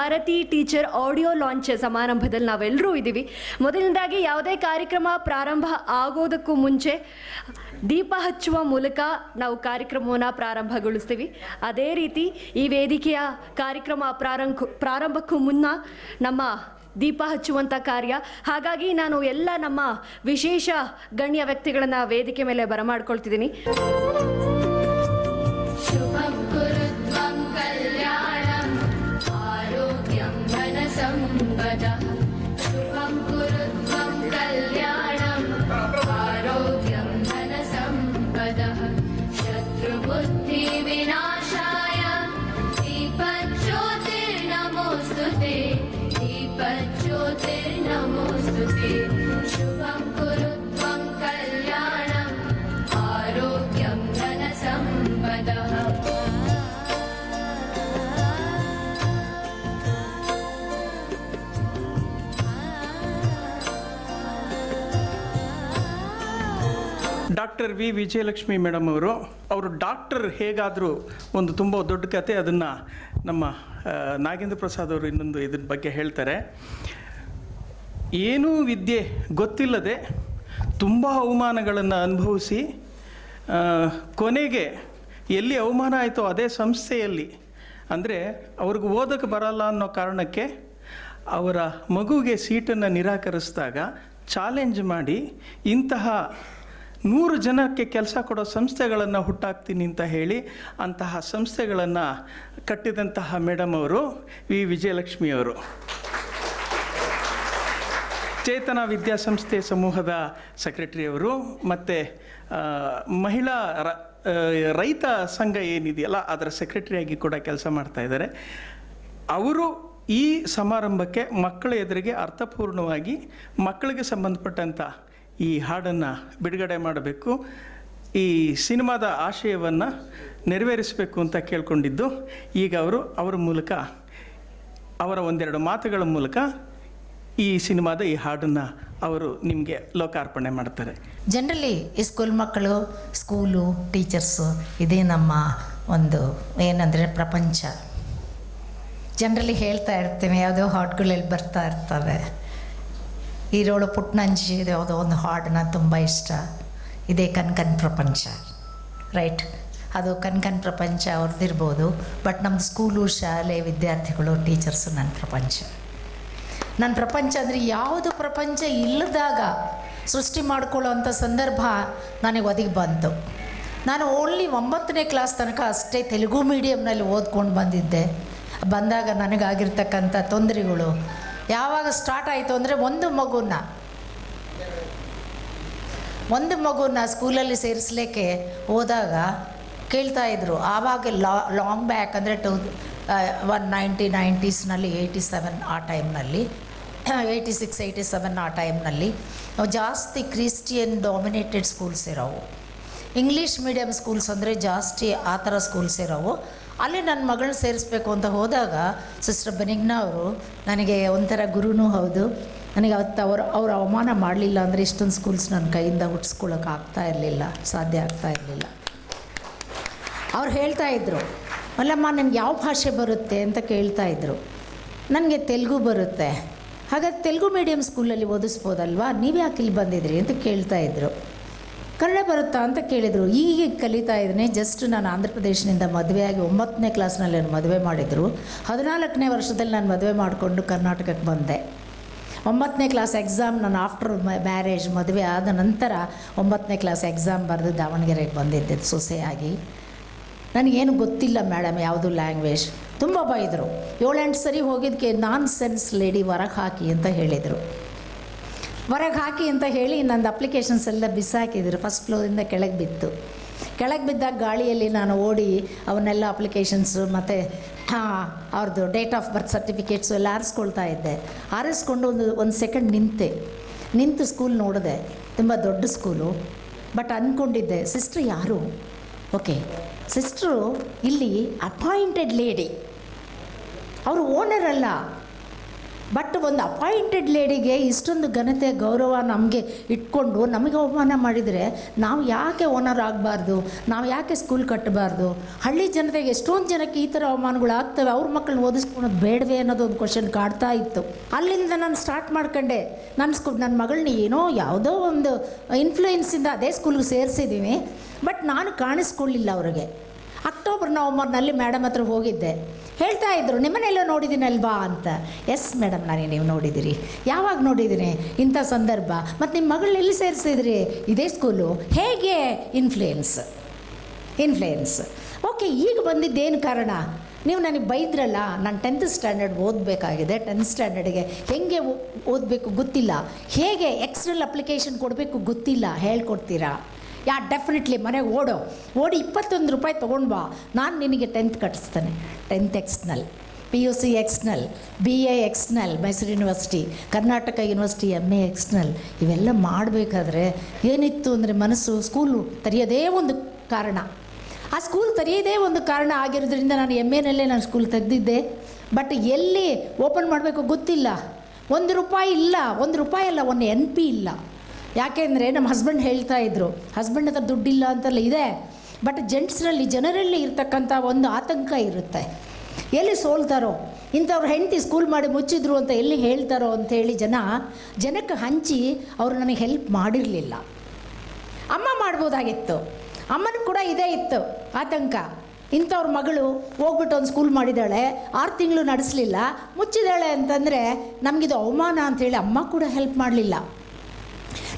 Bharati teacher audio launch ಸಮಾರಂಭದಲ್ಲಿ ನಾವೆಲ್ಲರೂ ಇದ್ದೀವಿ. ಮೊದಲನೇದಾಗಿ ಯಾವುದೇ ಕಾರ್ಯಕ್ರಮ ಪ್ರಾರಂಭ ಆಗೋದಕ್ಕೂ ಮುಂಚೆ ದೀಪ ಹಚ್ಚುವ ಮೂಲಕ ನಾವು ಕಾರ್ಯಕ್ರಮವನ್ನು ಪ್ರಾರಂಭಗೊಳಿಸ್ತೀವಿ. ಅದೇ ರೀತಿ ಈ ವೇದಿಕೆಯ ಕಾರ್ಯಕ್ರಮ ಪ್ರಾರಂಭ, ಪ್ರಾರಂಭಕ್ಕೂ ಮುನ್ನ ನಮ್ಮ ದೀಪ ಹಚ್ಚುವಂಥ ಕಾರ್ಯ. ಹಾಗಾಗಿ ನಾನು ಎಲ್ಲ ನಮ್ಮ ವಿಶೇಷ ಗಣ್ಯ ವ್ಯಕ್ತಿಗಳನ್ನು ವೇದಿಕೆ ಮೇಲೆ ಬರಮಾಡ್ಕೊಳ್ತಿದ್ದೀನಿ. ಡಾಕ್ಟರ್ ವಿ ವಿಜಯಲಕ್ಷ್ಮಿ ಮೇಡಮ್ ಅವರು ಅವರು ಡಾಕ್ಟರ್ ಹೇಗಾದರೂ ಒಂದು ತುಂಬ ದೊಡ್ಡ ಕತೆ ಅದನ್ನು ನಮ್ಮ ನಾಗೇಂದ್ರ ಪ್ರಸಾದ್ ಅವರು ಇನ್ನೊಂದು ಇದ್ರ ಬಗ್ಗೆ ಹೇಳ್ತಾರೆ. ಏನೂ ವಿದ್ಯೆ ಗೊತ್ತಿಲ್ಲದೆ ತುಂಬ ಅವಮಾನಗಳನ್ನು ಅನುಭವಿಸಿ ಕೊನೆಗೆ ಎಲ್ಲಿ ಅವಮಾನ ಆಯಿತೋ ಅದೇ ಸಂಸ್ಥೆಯಲ್ಲಿ, ಅಂದರೆ ಅವ್ರಿಗೆ ಓದಕ್ಕೆ ಬರಲ್ಲ ಅನ್ನೋ ಕಾರಣಕ್ಕೆ ಅವರ ಮಗುವಿಗೆ ಸೀಟನ್ನು ನಿರಾಕರಿಸಿದಾಗ ಚಾಲೆಂಜ್ ಮಾಡಿ, ಇಂತಹ ನೂರು ಜನಕ್ಕೆ ಕೆಲಸ ಕೊಡೋ ಸಂಸ್ಥೆಗಳನ್ನು ಹುಟ್ಟಾಕ್ತೀನಿ ಅಂತ ಹೇಳಿ ಅಂತಹ ಸಂಸ್ಥೆಗಳನ್ನು ಕಟ್ಟಿದಂತಹ ಮೇಡಮ್ ಅವರು ವಿ. ವಿಜಯಲಕ್ಷ್ಮಿ ಅವರು. ಚೇತನ ವಿದ್ಯಾಸಂಸ್ಥೆ ಸಮೂಹದ ಸೆಕ್ರೆಟರಿಯವರು ಮತ್ತು ಮಹಿಳಾ ರೈತ ಸಂಘ ಏನಿದೆಯಲ್ಲ ಅದರ ಸೆಕ್ರೆಟರಿಯಾಗಿ ಕೂಡ ಕೆಲಸ ಮಾಡ್ತಾ ಇದ್ದಾರೆ. ಅವರು ಈ ಸಮಾರಂಭಕ್ಕೆ ಮಕ್ಕಳ ಎದುರಿಗೆ ಅರ್ಥಪೂರ್ಣವಾಗಿ ಮಕ್ಕಳಿಗೆ ಸಂಬಂಧಪಟ್ಟಂಥ ಈ ಹಾಡನ್ನು ಬಿಡುಗಡೆ ಮಾಡಬೇಕು. ಈ ಸಿನಿಮಾದ ಆಶಯವನ್ನು ನೆರವೇರಿಸಬೇಕು ಅಂತ ಕೇಳ್ಕೊಂಡಿದ್ದು, ಈಗ ಅವರು ಅವರ ಮೂಲಕ, ಅವರ ಒಂದೆರಡು ಮಾತುಗಳ ಮೂಲಕ ಈ ಸಿನಿಮಾದ ಈ ಹಾಡನ್ನು ಅವರು ನಿಮಗೆ ಲೋಕಾರ್ಪಣೆ ಮಾಡ್ತಾರೆ. ಜನರಲಿ ಈ ಸ್ಕೂಲ್ ಮಕ್ಕಳು ಸ್ಕೂಲು ಟೀಚರ್ಸು ಇದೇ ನಮ್ಮ ಒಂದು ಏನಂದರೆ ಪ್ರಪಂಚ. ಜನರಲಿ ಹೇಳ್ತಾ ಇರ್ತೇವೆ ಯಾವುದೋ ಹಾಡುಗಳಲ್ಲಿ ಬರ್ತಾ ಇರ್ತವೆ. ಈರೋಳು ಪುಟ್ನಂಜಿ ಯಾವುದೋ ಒಂದು ಹಾಡನ್ನ ತುಂಬ ಇಷ್ಟ. ಇದೇ ಕನ್ಕನ್ ಪ್ರಪಂಚ ರೈಟ್ ಅದು ಕನ್ಕನ್ ಪ್ರಪಂಚ ಅವ್ರದ್ದಿರ್ಬೋದು ಬಟ್ ನಮ್ಮ ಸ್ಕೂಲು ಶಾಲೆ, ವಿದ್ಯಾರ್ಥಿಗಳು ಟೀಚರ್ಸು ನನ್ನ ಪ್ರಪಂಚ. ನನ್ನ ಪ್ರಪಂಚ ಅಂದರೆ ಯಾವುದು ಪ್ರಪಂಚ ಇಲ್ಲದಾಗ ಸೃಷ್ಟಿ ಮಾಡ್ಕೊಳ್ಳೋ ಅಂಥ ಸಂದರ್ಭ ನನಗೆ ಒದಗಿ ಬಂತು. ನಾನು ಓನ್ಲಿ ಒಂಬತ್ತನೇ ಕ್ಲಾಸ್ ತನಕ ಅಷ್ಟೇ ತೆಲುಗು ಮೀಡಿಯಮ್ನಲ್ಲಿ ಓದ್ಕೊಂಡು ಬಂದಿದ್ದೆ. ಬಂದಾಗ ನನಗಾಗಿರ್ತಕ್ಕಂಥ ತೊಂದರೆಗಳು. ಯಾವಾಗ ಸ್ಟಾರ್ಟ್ ಆಯಿತು ಅಂದರೆ ಒಂದು ಮಗುನ ಒಂದು ಮಗುನ ಸ್ಕೂಲಲ್ಲಿ ಸೇರಿಸ್ಲಿಕ್ಕೆ ಹೋದಾಗ ಕೇಳ್ತಾ ಇದ್ರು. ಆವಾಗ ಲಾ ಲಾಂಗ್ ಬ್ಯಾಕ್ ಅಂದರೆ ಟು ಒನ್ ನೈಂಟಿ ನೈಂಟೀಸ್ನಲ್ಲಿ ಏಯ್ಟಿ ಸೆವೆನ್ ಆ ಟೈಮ್ನಲ್ಲಿ ಏಯ್ಟಿ ಸಿಕ್ಸ್ ಏಯ್ಟಿ ಸೆವೆನ್ ಆ ಟೈಮ್ನಲ್ಲಿ ಜಾಸ್ತಿ ಕ್ರಿಶ್ಚಿಯನ್ ಡಾಮಿನೇಟೆಡ್ ಸ್ಕೂಲ್ಸ್ ಇರೋವು. ಇಂಗ್ಲೀಷ್ ಮೀಡಿಯಮ್ ಸ್ಕೂಲ್ಸ್ ಅಂದರೆ ಜಾಸ್ತಿ ಆ ಥರ ಸ್ಕೂಲ್ಸ್ ಇರೋವು. ಅಲ್ಲಿ ನನ್ನ ಮಗಳನ್ನ ಸೇರಿಸ್ಬೇಕು ಅಂತ ಹೋದಾಗ ಸಿಸ್ಟರ್ ಬೆನಿಗ್ನ ಅವರು ನನಗೆ ಒಂಥರ ಗುರುನೂ ಹೌದು. ನನಗೆ ಅವತ್ತು ಅವರು, ಅವ್ರು ಅವಮಾನ ಮಾಡಲಿಲ್ಲ ಅಂದರೆ ಇಷ್ಟೊಂದು ಸ್ಕೂಲ್ಸ್ ನನ್ನ ಕೈಯಿಂದ ಹುಟ್ಟಿಸ್ಕೊಳ್ಳೋಕೆ ಆಗ್ತಾ ಇರಲಿಲ್ಲ, ಸಾಧ್ಯ ಆಗ್ತಾ ಇರಲಿಲ್ಲ. ಅವ್ರು ಹೇಳ್ತಾ ಇದ್ರು ಅಲ್ಲಮ್ಮ ನನಗೆ ಯಾವ ಭಾಷೆ ಬರುತ್ತೆ? ಅಂತ ಕೇಳ್ತಾ ಇದ್ರು. ನನಗೆ ತೆಲುಗು ಬರುತ್ತೆ. ಹಾಗಾದ್ರೆ ತೆಲುಗು ಮೀಡಿಯಂ ಸ್ಕೂಲಲ್ಲಿ ಓದಿಸ್ಬೋದಲ್ವಾ? ನೀವು ಯಾಕೆ ಇಲ್ಲಿ ಬಂದಿದ್ರಿ ಅಂತ ಕೇಳ್ತಾ ಇದ್ರು. ಕನ್ನಡ ಬರುತ್ತಾ ಅಂತ ಕೇಳಿದರು. ಈಗ ಕಲಿತಾ ಇದ್ದೀನಿ ಜಸ್ಟ್ ನಾನು ಆಂಧ್ರ ಪ್ರದೇಶದಿಂದ ಮದುವೆಯಾಗಿ ಒಂಬತ್ತನೇ ಕ್ಲಾಸ್ನಲ್ಲಿ ನಾನು ಮದುವೆ ಮಾಡಿದರು. ಹದಿನಾಲ್ಕನೇ ವರ್ಷದಲ್ಲಿ ನಾನು ಮದುವೆ ಮಾಡಿಕೊಂಡು ಕರ್ನಾಟಕಕ್ಕೆ ಬಂದೆ. ಒಂಬತ್ತನೇ ಕ್ಲಾಸ್ ಎಕ್ಸಾಮ್ ನಾನು ಆಫ್ಟರ್ ಮ್ಯಾರೇಜ್ ಮದುವೆ ಆದ ನಂತರ ಒಂಬತ್ತನೇ ಕ್ಲಾಸ್ ಎಕ್ಸಾಮ್ ಬರೆದು ದಾವಣಗೆರೆಗೆ ಬಂದಿದ್ದೆ ಸೊಸೆಯಾಗಿ. ನನಗೇನು ಗೊತ್ತಿಲ್ಲ ಮೇಡಮ್ ಯಾವುದು ಲ್ಯಾಂಗ್ವೇಜ್ ತುಂಬ ಬೈದರು. ಏಳೆಂಟು ಸರಿ ಹೋಗಿದ್ದಕ್ಕೆ ನಾನ್ ಸೆನ್ಸ್ ಲೇಡಿ ಹೊರಗೆ ಹಾಕಿ ಅಂತ ಹೇಳಿದರು. ಹೊರಗೆ ಹಾಕಿ ಅಂತ ಹೇಳಿ ನಂದು ಅಪ್ಲಿಕೇಶನ್ಸ್ ಎಲ್ಲ ಬಿಸಾಕಿದ್ರು. ಫಸ್ಟ್ ಫ್ಲೋರಿಂದ ಕೆಳಗೆ ಬಿತ್ತು. ಕೆಳಗೆ ಬಿದ್ದಾಗ ಗಾಳಿಯಲ್ಲಿ ನಾನು ಓಡಿ ಅವನ್ನೆಲ್ಲ ಅಪ್ಲಿಕೇಶನ್ಸು ಮತ್ತು ಅವ್ರದ್ದು ಡೇಟ್ ಆಫ್ ಬರ್ತ್ ಸರ್ಟಿಫಿಕೇಟ್ಸು ಎಲ್ಲ ಆರಿಸ್ಕೊಳ್ತಾ ಇದ್ದೆ. ಆರಿಸ್ಕೊಂಡು ಒಂದು ಒಂದು ಸೆಕೆಂಡ್ ನಿಂತೆ. ನಿಂತು ಸ್ಕೂಲ್ ನೋಡಿದೆ. ತುಂಬ ದೊಡ್ಡ ಸ್ಕೂಲು. ಬಟ್ ಅಂದ್ಕೊಂಡಿದ್ದೆ ಸಿಸ್ಟ್ರ್ ಯಾರು? ಓಕೆ, ಸಿಸ್ಟ್ರು ಇಲ್ಲಿ ಅಪಾಯಿಂಟೆಡ್ ಲೇಡಿ. ಅವರು ಓನರ್ ಅಲ್ಲ ಬಟ್ ಒಂದು ಅಪಾಯಿಂಟೆಡ್ ಲೇಡಿಗೆ ಇಷ್ಟೊಂದು ಘನತೆ, ಗೌರವ ನಮಗೆ ಇಟ್ಕೊಂಡು ನಮಗೆ ಅವಮಾನ ಮಾಡಿದರೆ ನಾವು ಯಾಕೆ ಓನರ್ ಆಗಬಾರ್ದು? ನಾವು ಯಾಕೆ ಸ್ಕೂಲ್ ಕಟ್ಟಬಾರ್ದು ಹಳ್ಳಿ ಜನತೆಗೆ ಎಷ್ಟೊಂದು ಜನಕ್ಕೆ ಈ ಥರ ಅವಮಾನಗಳು ಆಗ್ತವೆ? ಅವ್ರ ಮಕ್ಕಳನ್ನ ಓದಿಸ್ಕೊಳೋದು ಬೇಡವೇ ಅನ್ನೋದು ಒಂದು ಕ್ವಶನ್ ಕಾಡ್ತಾ ಇತ್ತು. ಅಲ್ಲಿಂದ ನಾನು ಸ್ಟಾರ್ಟ್ ಮಾಡ್ಕೊಂಡೆ. ನನ್ನ ಸ್ಕೂಲ್ ನನ್ನ ಮಗಳನ್ನ ಏನೋ ಯಾವುದೋ ಒಂದು ಇನ್ಫ್ಲೂಯೆನ್ಸಿಂದ ಅದೇ ಸ್ಕೂಲ್ಗೆ ಸೇರಿಸಿದ್ದೀನಿ ಬಟ್ ನಾನು ಕಾಣಿಸ್ಕೊಳ್ಳಿಲ್ಲ ಅವ್ರಿಗೆ. ಅಕ್ಟೋಬರ್ ನವಂಬರ್ನಲ್ಲಿ ಮೇಡಮ್ ಹತ್ರ ಹೋಗಿದ್ದೆ. ಹೇಳ್ತಾ ಇದ್ರು ನಿಮ್ಮನೆಲ್ಲ ನೋಡಿದ್ದೀನಲ್ವಾ? ಅಂತ. ಎಸ್ ಮೇಡಮ್ ನಾನು ನೀವು ನೋಡಿದ್ದೀರಿ. ಯಾವಾಗ ನೋಡಿದ್ದೀನಿ? ಇಂಥ ಸಂದರ್ಭ. ಮತ್ತು ನಿಮ್ಮ ಮಗಳನ್ನ ಎಲ್ಲಿ ಸೇರಿಸಿದ್ರಿ? ಇದೇ ಸ್ಕೂಲು ಹೇಗೆ? ಇನ್ಫ್ಲೂಯೆನ್ಸ್ ಇನ್ಫ್ಲೂಯೆನ್ಸ್ ಓಕೆ ಈಗ ಬಂದಿದ್ದೇನು ಕಾರಣ? ನೀವು ನನಗೆ ಬೈದ್ರಲ್ಲ, ನಾನು ಟೆಂತ್ ಸ್ಟ್ಯಾಂಡರ್ಡ್ ಓದಬೇಕಾಗಿದೆ. ಟೆಂತ್ ಸ್ಟ್ಯಾಂಡರ್ಡ್ಗೆ ಹೆಂಗೆ ಓದಬೇಕು ಗೊತ್ತಿಲ್ಲ. ಹೇಗೆ ಎಕ್ಸ್ಟ್ರಲ್ ಅಪ್ಲಿಕೇಶನ್ ಕೊಡಬೇಕು ಗೊತ್ತಿಲ್ಲ. ಹೇಳ್ಕೊಡ್ತೀರಾ? ಯಾ ಡೆಫಿನೆಟ್ಲಿ ಮನೆಗೆ ಓಡೋ. ಓಡಿ ಇಪ್ಪತ್ತೊಂದು ರೂಪಾಯಿ ತೊಗೊಂಡು ಬಾ. ನಾನು ನಿನಗೆ tenth ಕಟ್ಟಿಸ್ತೇನೆ tenth external P U C external B A external Mysuru university Karnataka university M A external ಇವೆಲ್ಲ ಮಾಡಬೇಕಾದ್ರೆ ಏನಿತ್ತು ಅಂದರೆ ಮನಸ್ಸು ಸ್ಕೂಲು ತೆರೆಯೋದೇ ಒಂದು ಕಾರಣ. ಆ ಸ್ಕೂಲ್ ತೆರೆಯೋದೇ ಒಂದು ಕಾರಣ ಆಗಿರೋದ್ರಿಂದ ನಾನು ಎಂ ಎನಲ್ಲೇ ನಾನು ಸ್ಕೂಲ್ ತೆಗೆದಿದ್ದೆ. ಬಟ್ ಎಲ್ಲಿ ಓಪನ್ ಮಾಡಬೇಕು ಗೊತ್ತಿಲ್ಲ. ಒಂದು ರೂಪಾಯಿ ಇಲ್ಲ. ಒಂದು ರೂಪಾಯಿ ಅಲ್ಲ, ಒಂದು ಎನ್ ಪಿ ಇಲ್ಲ. ಯಾಕೆಂದರೆ ನಮ್ಮ ಹಸ್ಬೆಂಡ್ ಹೇಳ್ತಾ ಇದ್ರು ಹಸ್ಬೆಂಡ್ ಹತ್ರ ದುಡ್ಡಿಲ್ಲ ಅಂತೆಲ್ಲ ಇದೆ ಬಟ್ ಜೆಂಟ್ಸ್ರಲ್ಲಿ ಜನರಲ್ಲಿ ಇರ್ತಕ್ಕಂಥ ಒಂದು ಆತಂಕ ಇರುತ್ತೆ. ಎಲ್ಲಿ ಸೋಲ್ತಾರೋ, ಇಂಥವ್ರು ಹೆಂಡತಿ ಸ್ಕೂಲ್ ಮಾಡಿ ಮುಚ್ಚಿದ್ರು ಅಂತ ಎಲ್ಲಿ ಹೇಳ್ತಾರೋ ಅಂಥೇಳಿ ಜನ, ಜನಕ್ಕೆ ಹಂಚಿ ಅವರು ನನಗೆ ಹೆಲ್ಪ್ ಮಾಡಿರಲಿಲ್ಲ. ಅಮ್ಮ ಮಾಡ್ಬೋದಾಗಿತ್ತು ಅಮ್ಮನೂ ಕೂಡ ಇದೇ ಇತ್ತು ಆತಂಕ. ಇಂಥವ್ರ ಮಗಳು ಹೋಗ್ಬಿಟ್ಟು ಒಂದು ಸ್ಕೂಲ್ ಮಾಡಿದ್ದಾಳೆ ಆರು ತಿಂಗಳು ನಡೆಸಲಿಲ್ಲ, ಮುಚ್ಚಿದಾಳೆ ಅಂತಂದರೆ ನಮಗಿದು ಅವಮಾನ ಅಂತೇಳಿ ಅಮ್ಮ ಕೂಡ ಹೆಲ್ಪ್ ಮಾಡಲಿಲ್ಲ.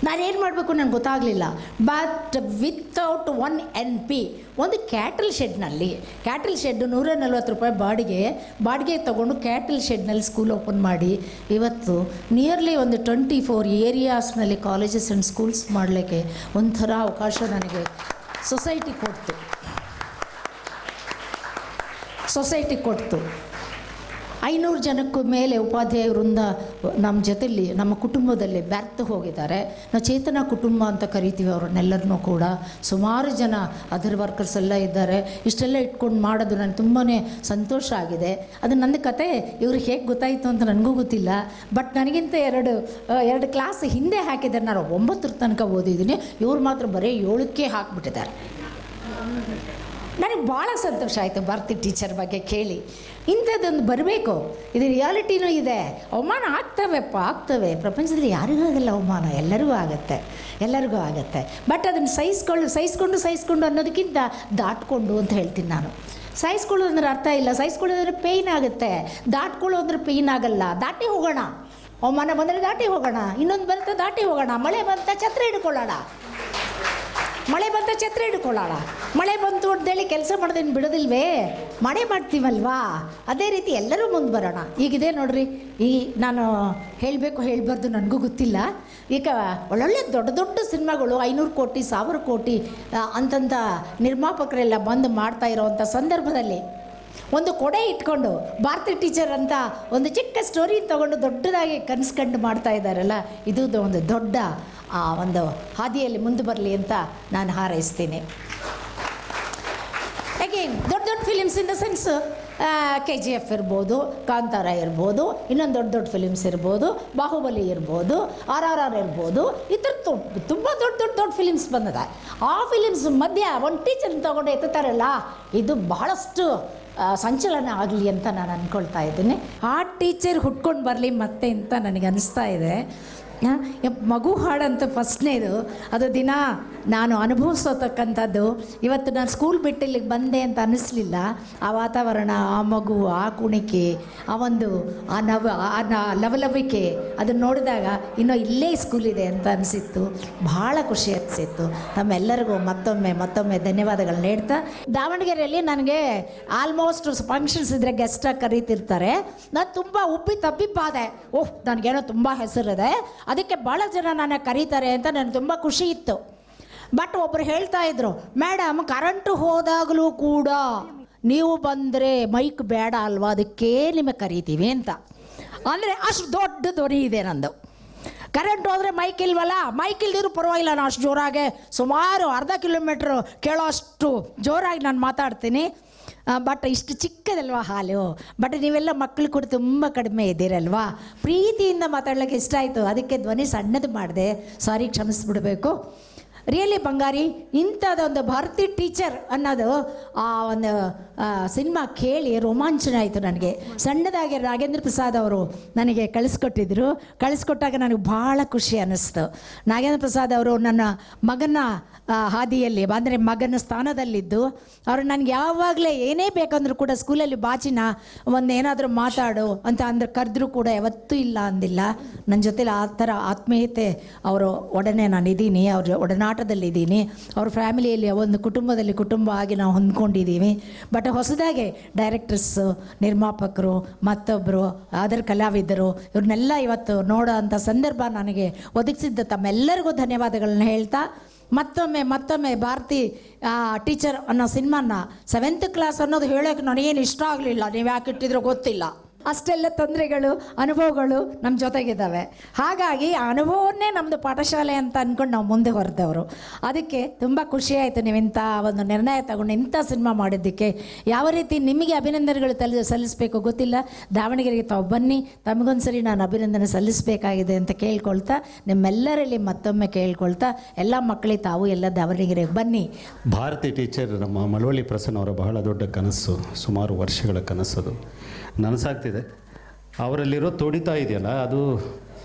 ನಾನೇನು ಮಾಡಬೇಕು ನನಗೆ ಗೊತ್ತಾಗಲಿಲ್ಲ. But without one N P ಒಂದು ಕ್ಯಾಟಲ್ ಶೆಡ್ನಲ್ಲಿ ಕ್ಯಾಟಲ್ ಶೆಡ್ ನೂರ ನಲ್ವತ್ತು ರೂಪಾಯಿ ಬಾಡಿಗೆ ಬಾಡಿಗೆ ತೊಗೊಂಡು ಕ್ಯಾಟಲ್ ಶೆಡ್ನಲ್ಲಿ ಸ್ಕೂಲ್ ಓಪನ್ ಮಾಡಿ. ಇವತ್ತು ನಿಯರ್ಲಿ ಒಂದು ಟ್ವೆಂಟಿ ಫೋರ್ ಏರಿಯಾಸ್ನಲ್ಲಿ ಕಾಲೇಜಸ್ ಆ್ಯಂಡ್ ಸ್ಕೂಲ್ಸ್ ಮಾಡಲಿಕ್ಕೆ ಒಂಥರ ಅವಕಾಶ ನನಗೆ ಸೊಸೈಟಿ ಕೊಡ್ತು. ಸೊಸೈಟಿ ಕೊಡ್ತು. ಐನೂರು ಜನಕ್ಕೂ ಮೇಲೆ ಉಪಾಧ್ಯಾಯ ವೃಂದ ನಮ್ಮ ಜೊತೆಲಿ, ನಮ್ಮ ಕುಟುಂಬದಲ್ಲಿ ಬೆರ್ತು ಹೋಗಿದ್ದಾರೆ. ನಾವು ಚೇತನ ಕುಟುಂಬ ಅಂತ ಕರಿತೀವಿ ಅವ್ರನ್ನೆಲ್ಲರನ್ನೂ ಕೂಡ. ಸುಮಾರು ಜನ ಅದರ್ ವರ್ಕರ್ಸ್ ಎಲ್ಲ ಇದ್ದಾರೆ. ಇಷ್ಟೆಲ್ಲ ಇಟ್ಕೊಂಡು ಮಾಡೋದು ನನಗೆ ತುಂಬಾ ಸಂತೋಷ ಆಗಿದೆ. ಅದು ನನ್ನ ಕತೆ, ಇವ್ರಿಗೆ ಹೇಗೆ ಗೊತ್ತಾಯಿತು ಅಂತ ನನಗೂ ಗೊತ್ತಿಲ್ಲ. ಬಟ್ ನನಗಿಂತ ಎರಡು ಎರಡು ಕ್ಲಾಸ್ ಹಿಂದೆ ಹಾಕಿದ್ದಾರೆ. ನಾನು ಒಂಬತ್ತರ ತನಕ ಓದಿದ್ದೀನಿ. ಇವ್ರು ಮಾತ್ರ ಬರೀ ಏಳಕ್ಕೆ ಹಾಕ್ಬಿಟ್ಟಿದ್ದಾರೆ. ನನಗೆ ಭಾಳ ಸಂತೋಷ ಆಯಿತು ಭಾರತಿ ಟೀಚರ್ ಬಗ್ಗೆ ಕೇಳಿ. ಇಂಥದ್ದೊಂದು ಬರಬೇಕು. ಇದು ರಿಯಾಲಿಟಿನೂ ಇದೆ. ಅವಮಾನ ಆಗ್ತವೆಪ್ಪ, ಆಗ್ತವೆ. ಪ್ರಪಂಚದಲ್ಲಿ ಯಾರಿಗೂ ಆಗಲ್ಲ ಅವಮಾನ, ಎಲ್ಲರಿಗೂ ಆಗುತ್ತೆ. ಎಲ್ಲರಿಗೂ ಆಗುತ್ತೆ. ಬಟ್ ಅದನ್ನು ಸಹಿಸ್ಕೊಳ್ಳು, ಸಹಿಸ್ಕೊಂಡು ಸಹಿಸ್ಕೊಂಡು ಅನ್ನೋದಕ್ಕಿಂತ ದಾಟ್ಕೊಂಡು ಅಂತ ಹೇಳ್ತೀನಿ ನಾನು. ಸಹಿಸ್ಕೊಳ್ಳೋ ಅಂದ್ರೆ ಅರ್ಥ ಇಲ್ಲ. ಸಹಿಸ್ಕೊಳ್ಳೋದ್ರೆ ಪೇಯ್ನ್ ಆಗುತ್ತೆ. ದಾಟ್ಕೊಳ್ಳೋ ಅಂದ್ರೆ ಪೇಯ್ನ್ ಆಗಲ್ಲ. ದಾಟಿ ಹೋಗೋಣ. ಅವಮಾನ ಬಂದರೆ ದಾಟಿ ಹೋಗೋಣ. ಇನ್ನೊಂದು ಬರುತ್ತೆ ದಾಟಿ ಹೋಗೋಣ. ಮಳೆ ಬಂತ ಛತ್ರ ಹಿಡ್ಕೊಳ್ಳೋಣ. ಮಳೆ ಬಂದ ಛತ್ರ ಹಿಡ್ಕೊಳ್ಳೋಣ ಮಳೆ ಬಂತು ಅಂತೇಳಿ ಕೆಲಸ ಮಾಡೋದೇನು ಬಿಡೋದಿಲ್ವೇ? ಮಳೆ ಮಾಡ್ತೀವಲ್ವಾ? ಅದೇ ರೀತಿ ಎಲ್ಲರೂ ಮುಂದೆ ಬರೋಣ. ಈಗಿದೆ ನೋಡ್ರಿ, ಈ ನಾನು ಹೇಳಬೇಕು ಹೇಳಬಾರ್ದು ನನಗೂ ಗೊತ್ತಿಲ್ಲ. ಈಗ ಒಳ್ಳೊಳ್ಳೆ ದೊಡ್ಡ ದೊಡ್ಡ ಸಿನಿಮಾಗಳು, ಐನೂರು ಕೋಟಿ, ಸಾವಿರ ಕೋಟಿ ಅಂತಂಥ ನಿರ್ಮಾಪಕರೆಲ್ಲ ಬಂದು ಮಾಡ್ತಾ ಇರೋವಂಥ ಸಂದರ್ಭದಲ್ಲಿ ಒಂದು ಕೊಡೆ ಇಟ್ಕೊಂಡು ಭಾರತಿ ಟೀಚರ್ ಅಂತ ಒಂದು ಚಿಕ್ಕ ಸ್ಟೋರಿ ತಗೊಂಡು ದೊಡ್ಡದಾಗಿ ಕನಸ್ಕಂಡು ಮಾಡ್ತಾ ಇದ್ದಾರಲ್ಲ ಇದು ಒಂದು ದೊಡ್ಡ ಆ ಒಂದು ಹಾದಿಯಲ್ಲಿ ಮುಂದೆ ಬರಲಿ ಅಂತ ನಾನು ಹಾರೈಸ್ತೀನಿ. ಅಗೇನ್ ದೊಡ್ಡ ದೊಡ್ಡ films in the sense K G F ಇರ್ಬೋದು, ಕಾಂತಾರ ಇರ್ಬೋದು, ಇನ್ನೊಂದು ದೊಡ್ಡ ದೊಡ್ಡ ಫಿಲಿಮ್ಸ್ ಇರ್ಬೋದು, ಬಾಹುಬಲಿ ಇರ್ಬೋದು, ಆರ್ ಆರ್ ಆರ್ ಇರ್ಬೋದು, ಈ ಥರ ತುಂಬ ದೊಡ್ಡ ದೊಡ್ಡ ದೊಡ್ಡ ಫಿಲಿಮ್ಸ್ ಬಂದದ. ಆ ಫಿಲಿಮ್ಸ್ ಮಧ್ಯ ಒಂದು ಟೀಚರ್ ತೊಗೊಂಡು ಎತ್ತುತ್ತಾರಲ್ಲ, ಇದು ಬಹಳಷ್ಟು ಸಂಚಲನ ಆಗಲಿ ಅಂತ ನಾನು ಅಂದ್ಕೊಳ್ತಾ ಇದ್ದೀನಿ. ಆ ಟೀಚರ್ ಹುಟ್ಕೊಂಡು ಬರಲಿ ಮತ್ತೆ ಅಂತ ನನಗೆ ಅನಿಸ್ತಾ ಇದೆ. ಮಗು ಹಾಡಂತ ಫಸ್ಟ್ನೇದು ಅದು ದಿನ ನಾನು ಅನುಭವಿಸೋತಕ್ಕಂಥದ್ದು. ಇವತ್ತು ನಾನು ಸ್ಕೂಲ್ ಬಿಟ್ಟು ಇಲ್ಲಿಗೆ ಬಂದೆ ಅಂತ ಅನ್ನಿಸ್ಲಿಲ್ಲ ಆ ವಾತಾವರಣ, ಆ ಮಗು, ಆ ಕುಣಿಕೆ, ಆ ಒಂದು ಆ ನವ, ಆ ಲವಲವಿಕೆ ಅದನ್ನು ನೋಡಿದಾಗ ಇನ್ನೂ ಇಲ್ಲೇ ಸ್ಕೂಲ್ ಇದೆ ಅಂತ ಅನಿಸಿತ್ತು. ಭಾಳ ಖುಷಿ ಅನಿಸಿತ್ತು. ತಮ್ಮೆಲ್ಲರಿಗೂ ಮತ್ತೊಮ್ಮೆ ಮತ್ತೊಮ್ಮೆ ಧನ್ಯವಾದಗಳನ್ನ ಹೇಳ್ತಾ. ದಾವಣಗೆರೆಯಲ್ಲಿ ನನಗೆ ಆಲ್ಮೋಸ್ಟ್ ಫಂಕ್ಷನ್ಸ್ ಇದ್ದರೆ ಗೆಸ್ಟಾಗಿ ಕರೀತಿರ್ತಾರೆ. ನಾನು ತುಂಬ ಉಪ್ಪಿ ತಬ್ಬಿಪ್ಪಾದೆ. ಓಹ್, ನನಗೇನೋ ತುಂಬ ಹೆಸರಿದೆ. ಅದಕ್ಕೆ ಭಾಳ ಜನ ನನ್ನ ಕರೀತಾರೆ ಅಂತ ನನಗೆ ತುಂಬ ಖುಷಿ ಇತ್ತು. ಬಟ್ ಒಬ್ಬರು ಹೇಳ್ತಾ ಇದ್ರು ಮೇಡಮ್ ಕರೆಂಟು ಹೋದಾಗಲೂ ಕೂಡ ನೀವು ಬಂದರೆ ಮೈಕ್ ಬೇಡ ಅಲ್ವಾ? ಅದಕ್ಕೆ ನಿಮಗೆ ಕರಿತೀವಿ ಅಂತ. ಅಂದರೆ ಅಷ್ಟು ದೊಡ್ಡ ಧ್ವನಿ ಇದೆ ನಂದು. ಕರೆಂಟ್ ಹೋದರೆ ಮೈಕ್ ಇಲ್ವಲ್ಲ? ಮೈಕ್ ಇಲ್ದಿದ್ರು ಪರವಾಗಿಲ್ಲ, ನಾನು ಅಷ್ಟು ಜೋರಾಗೆ ಸುಮಾರು ಅರ್ಧ ಕಿಲೋಮೀಟ್ರ್ ಕೇಳೋ ಅಷ್ಟು ಜೋರಾಗಿ ನಾನು ಮಾತಾಡ್ತೀನಿ. ಬಟ್ ಇಷ್ಟು ಚಿಕ್ಕದಲ್ವಾ ಹಾಲು? ಬಟ್ ನೀವೆಲ್ಲ ಮಕ್ಕಳು ಕೂಡ ತುಂಬ ಕಡಿಮೆ ಇದ್ದೀರಲ್ವಾ? ಪ್ರೀತಿಯಿಂದ ಮಾತಾಡ್ಲಿಕ್ಕೆ ಇಷ್ಟ ಆಯಿತು. ಅದಕ್ಕೆ ಧ್ವನಿ ಸಣ್ಣದು ಮಾಡಿದೆ. ಸಾರಿ ಕ್ಷಮಿಸ್ಬಿಡ್ಬೇಕು. ರಿಯಲಿ ಬಂಗಾರಿ ಇಂಥದ್ದೊಂದು ಭಾರತಿ ಟೀಚರ್ ಅನ್ನೋದು ಆ ಒಂದು ಸಿನಿಮಾ ಕೇಳಿ ರೋಮಾಂಚನ ಆಯಿತು ನನಗೆ. ಸಣ್ಣದಾಗಿ ನಾಗೇಂದ್ರ ಪ್ರಸಾದ್ ಅವರು ನನಗೆ ಕಳಿಸ್ಕೊಟ್ಟಿದ್ರು. ಕಳಿಸ್ಕೊಟ್ಟಾಗ ನನಗೆ ಭಾಳ ಖುಷಿ ಅನ್ನಿಸ್ತು. ನಾಗೇಂದ್ರ ಪ್ರಸಾದ್ ಅವರು ನನ್ನ ಮಗನ ಹಾದಿಯಲ್ಲಿ, ಅಂದರೆ ಮಗನ ಸ್ಥಾನದಲ್ಲಿದ್ದು. ಅವರು ನನಗೆ ಯಾವಾಗಲೇ ಏನೇ ಬೇಕಂದ್ರೂ ಕೂಡ ಸ್ಕೂಲಲ್ಲಿ ಬಾಚಿನ ಒಂದು ಏನಾದರೂ ಮಾತಾಡು ಅಂತ ಅಂದ್ರೆ ಕರೆದ್ರೂ ಕೂಡ ಯಾವತ್ತೂ ಇಲ್ಲ ಅಂದಿಲ್ಲ. ನನ್ನ ಜೊತೆಲಿ ಆ ಥರ ಆತ್ಮೀಯತೆ ಅವರು ಒಡನೆ ನಾನು ಇದ್ದೀನಿ ಅವ್ರ ಒಡನಾಟದಲ್ಲಿದ್ದೀನಿ ಅವ್ರ ಫ್ಯಾಮಿಲಿಯಲ್ಲಿ ಒಂದು ಕುಟುಂಬದಲ್ಲಿ ಕುಟುಂಬ ಆಗಿ ನಾವು ಹೊಂದ್ಕೊಂಡಿದ್ದೀವಿ. ಬಟ್ ಹೊಸದಾಗಿ ಡೈರೆಕ್ಟರ್ಸು ನಿರ್ಮಾಪಕರು ಮತ್ತೊಬ್ಬರು ಅದರ ಕಲಾವಿದರು, ಇವ್ರನ್ನೆಲ್ಲ ಇವತ್ತು ನೋಡೋ ಅಂಥ ಸಂದರ್ಭ ನನಗೆ ಒದಗಿಸಿದ್ದ ತಮ್ಮೆಲ್ಲರಿಗೂ ಧನ್ಯವಾದಗಳನ್ನ ಹೇಳ್ತಾ, ಮತ್ತೊಮ್ಮೆ ಮತ್ತೊಮ್ಮೆ ಭಾರತಿ ಟೀಚರ್ ಅನ್ನೋ ಸಿನಿಮಾನ ಸೆವೆಂತ್ ಕ್ಲಾಸ್ ಅನ್ನೋದು ಹೇಳೋಕೆ ನನಗೇನು ಇಷ್ಟ ಆಗಲಿಲ್ಲ. ನೀವು ಯಾಕೆ ಇಟ್ಟಿದ್ರೋ ಗೊತ್ತಿಲ್ಲ. ಅಷ್ಟೆಲ್ಲ ತೊಂದರೆಗಳು, ಅನುಭವಗಳು ನಮ್ಮ ಜೊತೆಗಿದ್ದಾವೆ ಹಾಗಾಗಿ ಆ ಅನುಭವವನ್ನೇ ನಮ್ಮದು ಪಾಠಶಾಲೆ ಅಂತ ಅಂದ್ಕೊಂಡು ನಾವು ಮುಂದೆ ಹೊರದವರು. ಅದಕ್ಕೆ ತುಂಬ ಖುಷಿಯಾಯಿತು ನೀವು ಇಂಥ ಒಂದು ನಿರ್ಣಯ ತಗೊಂಡು ಇಂಥ ಸಿನಿಮಾ ಮಾಡಿದ್ದಕ್ಕೆ. ಯಾವ ರೀತಿ ನಿಮಗೆ ಅಭಿನಂದನೆಗಳು ತಲೆ, ಸಲ್ಲಿಸಬೇಕು ಗೊತ್ತಿಲ್ಲ. ದಾವಣಗೆರೆಗೆ ತಾವು ಬನ್ನಿ, ತಮಗೊಂದ್ಸರಿ ನಾನು ಅಭಿನಂದನೆ ಸಲ್ಲಿಸಬೇಕಾಗಿದೆ ಅಂತ ಕೇಳ್ಕೊಳ್ತಾ, ನಿಮ್ಮೆಲ್ಲರಲ್ಲಿ ಮತ್ತೊಮ್ಮೆ ಕೇಳ್ಕೊಳ್ತಾ, ಎಲ್ಲ ಮಕ್ಕಳಿಗೆ ತಾವು ಎಲ್ಲ ದಾವಣಗೆರೆಗೆ ಬನ್ನಿ. ಭಾರತಿ ಟೀಚರ್ ನಮ್ಮ ಮಳವಳ್ಳಿ ಪ್ರಸನ್ನ ಅವರ ಬಹಳ ದೊಡ್ಡ ಕನಸು, ಸುಮಾರು ವರ್ಷಗಳ ಕನಸದು. ನನಸಾಗ್ತಿದೆ. ಅವರಲ್ಲಿರೋ ತೊಡಿತಾ ಇದೆಯಲ್ಲ, ಅದು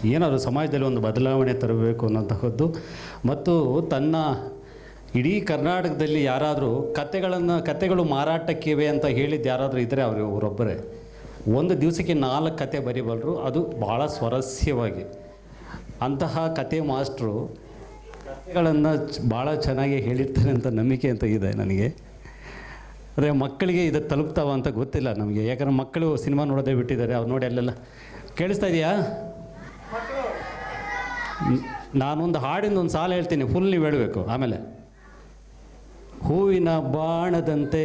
ಏನಾದರೂ ಸಮಾಜದಲ್ಲಿ ಒಂದು ಬದಲಾವಣೆ ತರಬೇಕು ಅನ್ನೋಂತಹದ್ದು. ಮತ್ತು ತನ್ನ ಇಡೀ ಕರ್ನಾಟಕದಲ್ಲಿ ಯಾರಾದರೂ ಕತೆಗಳನ್ನು, ಕತೆಗಳು ಮಾರಾಟಕ್ಕಿವೆ ಅಂತ ಹೇಳಿದ್ದು ಯಾರಾದರೂ ಇದ್ದರೆ ಅವರು ಅವರೊಬ್ಬರೇ. ಒಂದು ದಿವಸಕ್ಕೆ ನಾಲ್ಕು ಕತೆ ಬರೀಬಲ್ಲರು ಅದು ಭಾಳ ಸ್ವರಸ್ಯವಾಗಿ. ಅಂತಹ ಕತೆ ಮಾಸ್ಟ್ರು ಕತೆಗಳನ್ನು ಭಾಳ ಚೆನ್ನಾಗಿ ಹೇಳಿರ್ತಾರೆ ಅಂತ ನಂಬಿಕೆ ಅಂತ ಇದೆ ನನಗೆ. ಆದರೆ ಮಕ್ಕಳಿಗೆ ಇದು ತಲುಪ್ತಾವ ಅಂತ ಗೊತ್ತಿಲ್ಲ ನಮಗೆ. ಯಾಕಂದ್ರೆ ಮಕ್ಕಳು ಸಿನಿಮಾ ನೋಡೋದೇ ಬಿಟ್ಟಿದ್ದಾರೆ. ಅವ್ರು ನೋಡಿ ಅಲ್ಲೆಲ್ಲ. ಕೇಳಿಸ್ತಾ ಇದೆಯಾ? ನಾನೊಂದು ಹಾಡಿಂದ ಒಂದು ಸಾಲ ಹೇಳ್ತೀನಿ. ಫುಲ್ ನೀವು ಹೇಳಬೇಕು. ಆಮೇಲೆ ಹೂವಿನ ಬಾಣದಂತೆ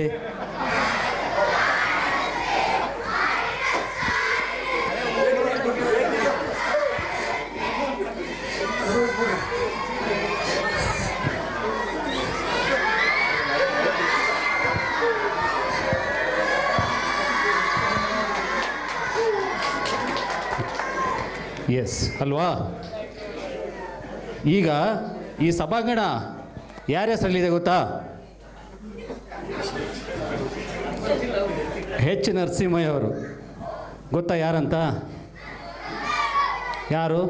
ಎಸ್ ಅಲ್ವಾ? ಈಗ ಈ ಸಭಾಂಗಣ ಯಾರ ಹೆಸರಲ್ಲಿದೆ ಗೊತ್ತಾ? ಹೆಚ್ ನರಸಿಂಹಯ್ಯ ಅವರು ಗೊತ್ತಾ ಯಾರಂತ? ಯಾರು?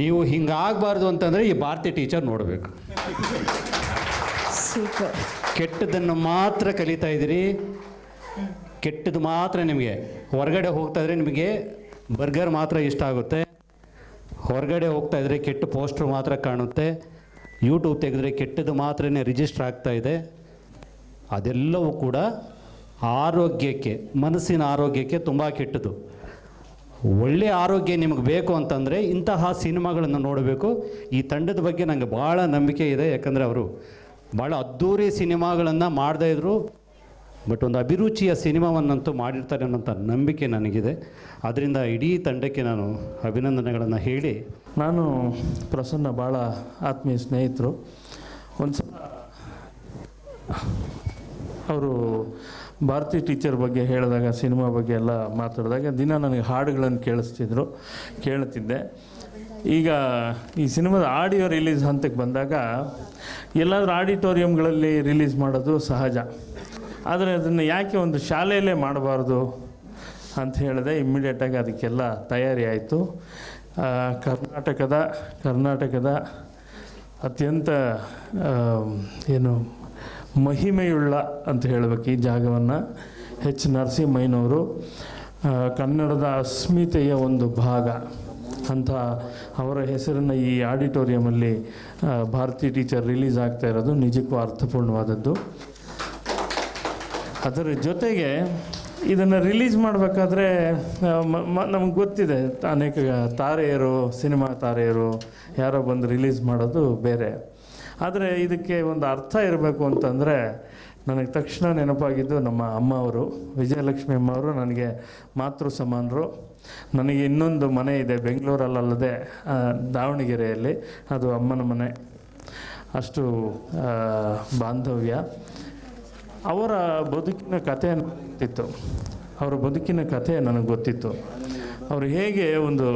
ನೀವು ಹಿಂಗಾಗಬಾರ್ದು ಅಂತಂದರೆ ಈ ಭಾರತಿ ಟೀಚರ್ ನೋಡಬೇಕು. ಸೂಪರ್ ಕೆಟ್ಟದನ್ನು ಮಾತ್ರ ಕಲಿತಾ ಇದ್ದೀರಿ. ಕೆಟ್ಟದ್ದು ಮಾತ್ರ ನಿಮಗೆ. ಹೊರಗಡೆ ಹೋಗ್ತಾ ಇದ್ರೆ ನಿಮಗೆ ಬರ್ಗರ್ ಮಾತ್ರ ಇಷ್ಟ ಆಗುತ್ತೆ. ಹೊರಗಡೆ ಹೋಗ್ತಾ ಇದ್ರೆ ಕೆಟ್ಟ ಪೋಸ್ಟ್ರ್ ಮಾತ್ರ ಕಾಣುತ್ತೆ. ಯೂಟ್ಯೂಬ್ ತೆಗೆದ್ರೆ ಕೆಟ್ಟದ್ದು ಮಾತ್ರನೇ ರಿಜಿಸ್ಟರ್ ಇದೆ. ಅದೆಲ್ಲವೂ ಕೂಡ ಆರೋಗ್ಯಕ್ಕೆ, ಮನಸ್ಸಿನ ಆರೋಗ್ಯಕ್ಕೆ ತುಂಬ ಕೆಟ್ಟದು ಒಳ್ಳೆಯ ಆರೋಗ್ಯ ನಿಮಗೆ ಬೇಕು ಅಂತಂದರೆ ಇಂತಹ ಸಿನಿಮಾಗಳನ್ನು ನೋಡಬೇಕು. ಈ ತಂಡದ ಬಗ್ಗೆ ನನಗೆ ಭಾಳ ನಂಬಿಕೆ ಇದೆ. ಯಾಕಂದರೆ ಅವರು ಭಾಳ ಅದ್ಧೂರಿ ಸಿನಿಮಾಗಳನ್ನು ಮಾಡದೇ ಇದ್ದರು ಬಟ್ ಒಂದು ಅಭಿರುಚಿಯ ಸಿನಿಮಾವನ್ನಂತೂ ಮಾಡಿರ್ತಾರೆ ಅನ್ನೋಂಥ ನಂಬಿಕೆ ನನಗಿದೆ. ಅದರಿಂದ ಇಡೀ ತಂಡಕ್ಕೆ ನಾನು ಅಭಿನಂದನೆಗಳನ್ನು ಹೇಳಿ. ನಾನು ಪ್ರಸನ್ನ ಭಾಳ ಆತ್ಮೀಯ ಸ್ನೇಹಿತರು. ಒಂದು ಸಲ ಅವರು ಭಾರತಿ ಟೀಚರ್ ಬಗ್ಗೆ ಹೇಳಿದಾಗ, ಸಿನಿಮಾ ಬಗ್ಗೆ ಎಲ್ಲ ಮಾತಾಡಿದಾಗ ದಿನ ನನಗೆ ಹಾಡುಗಳನ್ನು ಕೇಳಿಸ್ತಿದ್ರು, ಕೇಳ್ತಿದ್ದೆ. ಈಗ ಈ ಸಿನಿಮಾದ ಆಡಿಯೋ ರಿಲೀಸ್ ಹಂತಕ್ಕೆ ಬಂದಾಗ ಎಲ್ಲಾದರೂ ಆಡಿಟೋರಿಯಂಗಳಲ್ಲಿ ರಿಲೀಸ್ ಮಾಡೋದು ಸಹಜ. ಆದರೆ ಅದನ್ನು ಯಾಕೆ ಒಂದು ಶಾಲೆಯಲ್ಲೇ ಮಾಡಬಾರ್ದು ಅಂತ ಹೇಳಿದೆ. ಇಮ್ಮಿಡಿಯೇಟಾಗಿ ಅದಕ್ಕೆಲ್ಲ ತಯಾರಿ ಆಯಿತು. ಕರ್ನಾಟಕದ ಕರ್ನಾಟಕದ ಅತ್ಯಂತ ಏನು, ಮಹಿಮೆಯುಳ್ಳ ಅಂತ ಹೇಳಬೇಕು ಈ ಜಾಗವನ್ನು ಹೆಚ್ ನರಸಿಂಹಯ್ಯನವರು. ಕನ್ನಡದ ಅಸ್ಮಿತೆಯ ಒಂದು ಭಾಗ ಅಂತ ಅವರ ಹೆಸರನ್ನು ಈ ಆಡಿಟೋರಿಯಮಲ್ಲಿ ಅಲ್ಲಿ ಭಾರತಿ ಟೀಚರ್ ರಿಲೀಸ್ ಆಗ್ತಾ ಇರೋದು ನಿಜಕ್ಕೂ ಅರ್ಥಪೂರ್ಣವಾದದ್ದು. ಅದರ ಜೊತೆಗೆ ಇದನ್ನು ರಿಲೀಸ್ ಮಾಡಬೇಕಾದ್ರೆ ನಮಗೆ ಗೊತ್ತಿದೆ. ಅನೇಕ ತಾರೆಯರು, ಸಿನಿಮಾ ತಾರೆಯರು ಯಾರೋ ಬಂದು ರಿಲೀಸ್ ಮಾಡೋದು ಬೇರೆ. ಆದರೆ ಇದಕ್ಕೆ ಒಂದು ಅರ್ಥ ಇರಬೇಕು ಅಂತಂದರೆ, ನನಗೆ ತಕ್ಷಣ ನೆನಪಾಗಿದ್ದು ನಮ್ಮ ಅಮ್ಮ ಅವರು ವಿಜಯಲಕ್ಷ್ಮಿ ಅಮ್ಮ ಅವರು ನನಗೆ ಮಾತೃ ಸಮಾನರು. ನನಗೆ ಇನ್ನೊಂದು ಮನೆ ಇದೆ ಬೆಂಗಳೂರಲ್ಲದೆ ದಾವಣಗೆರೆಯಲ್ಲಿ. ಅದು ಅಮ್ಮನ ಮನೆ. ಅಷ್ಟು ಬಾಂಧವ್ಯ. ಅವರ ಬದುಕಿನ ಕಥೆ ಗೊತ್ತಿತ್ತು. ಅವರ ಬದುಕಿನ ಕಥೆ ನನಗೆ ಗೊತ್ತಿತ್ತು. ಅವರು ಹೇಗೆ ಒಂದು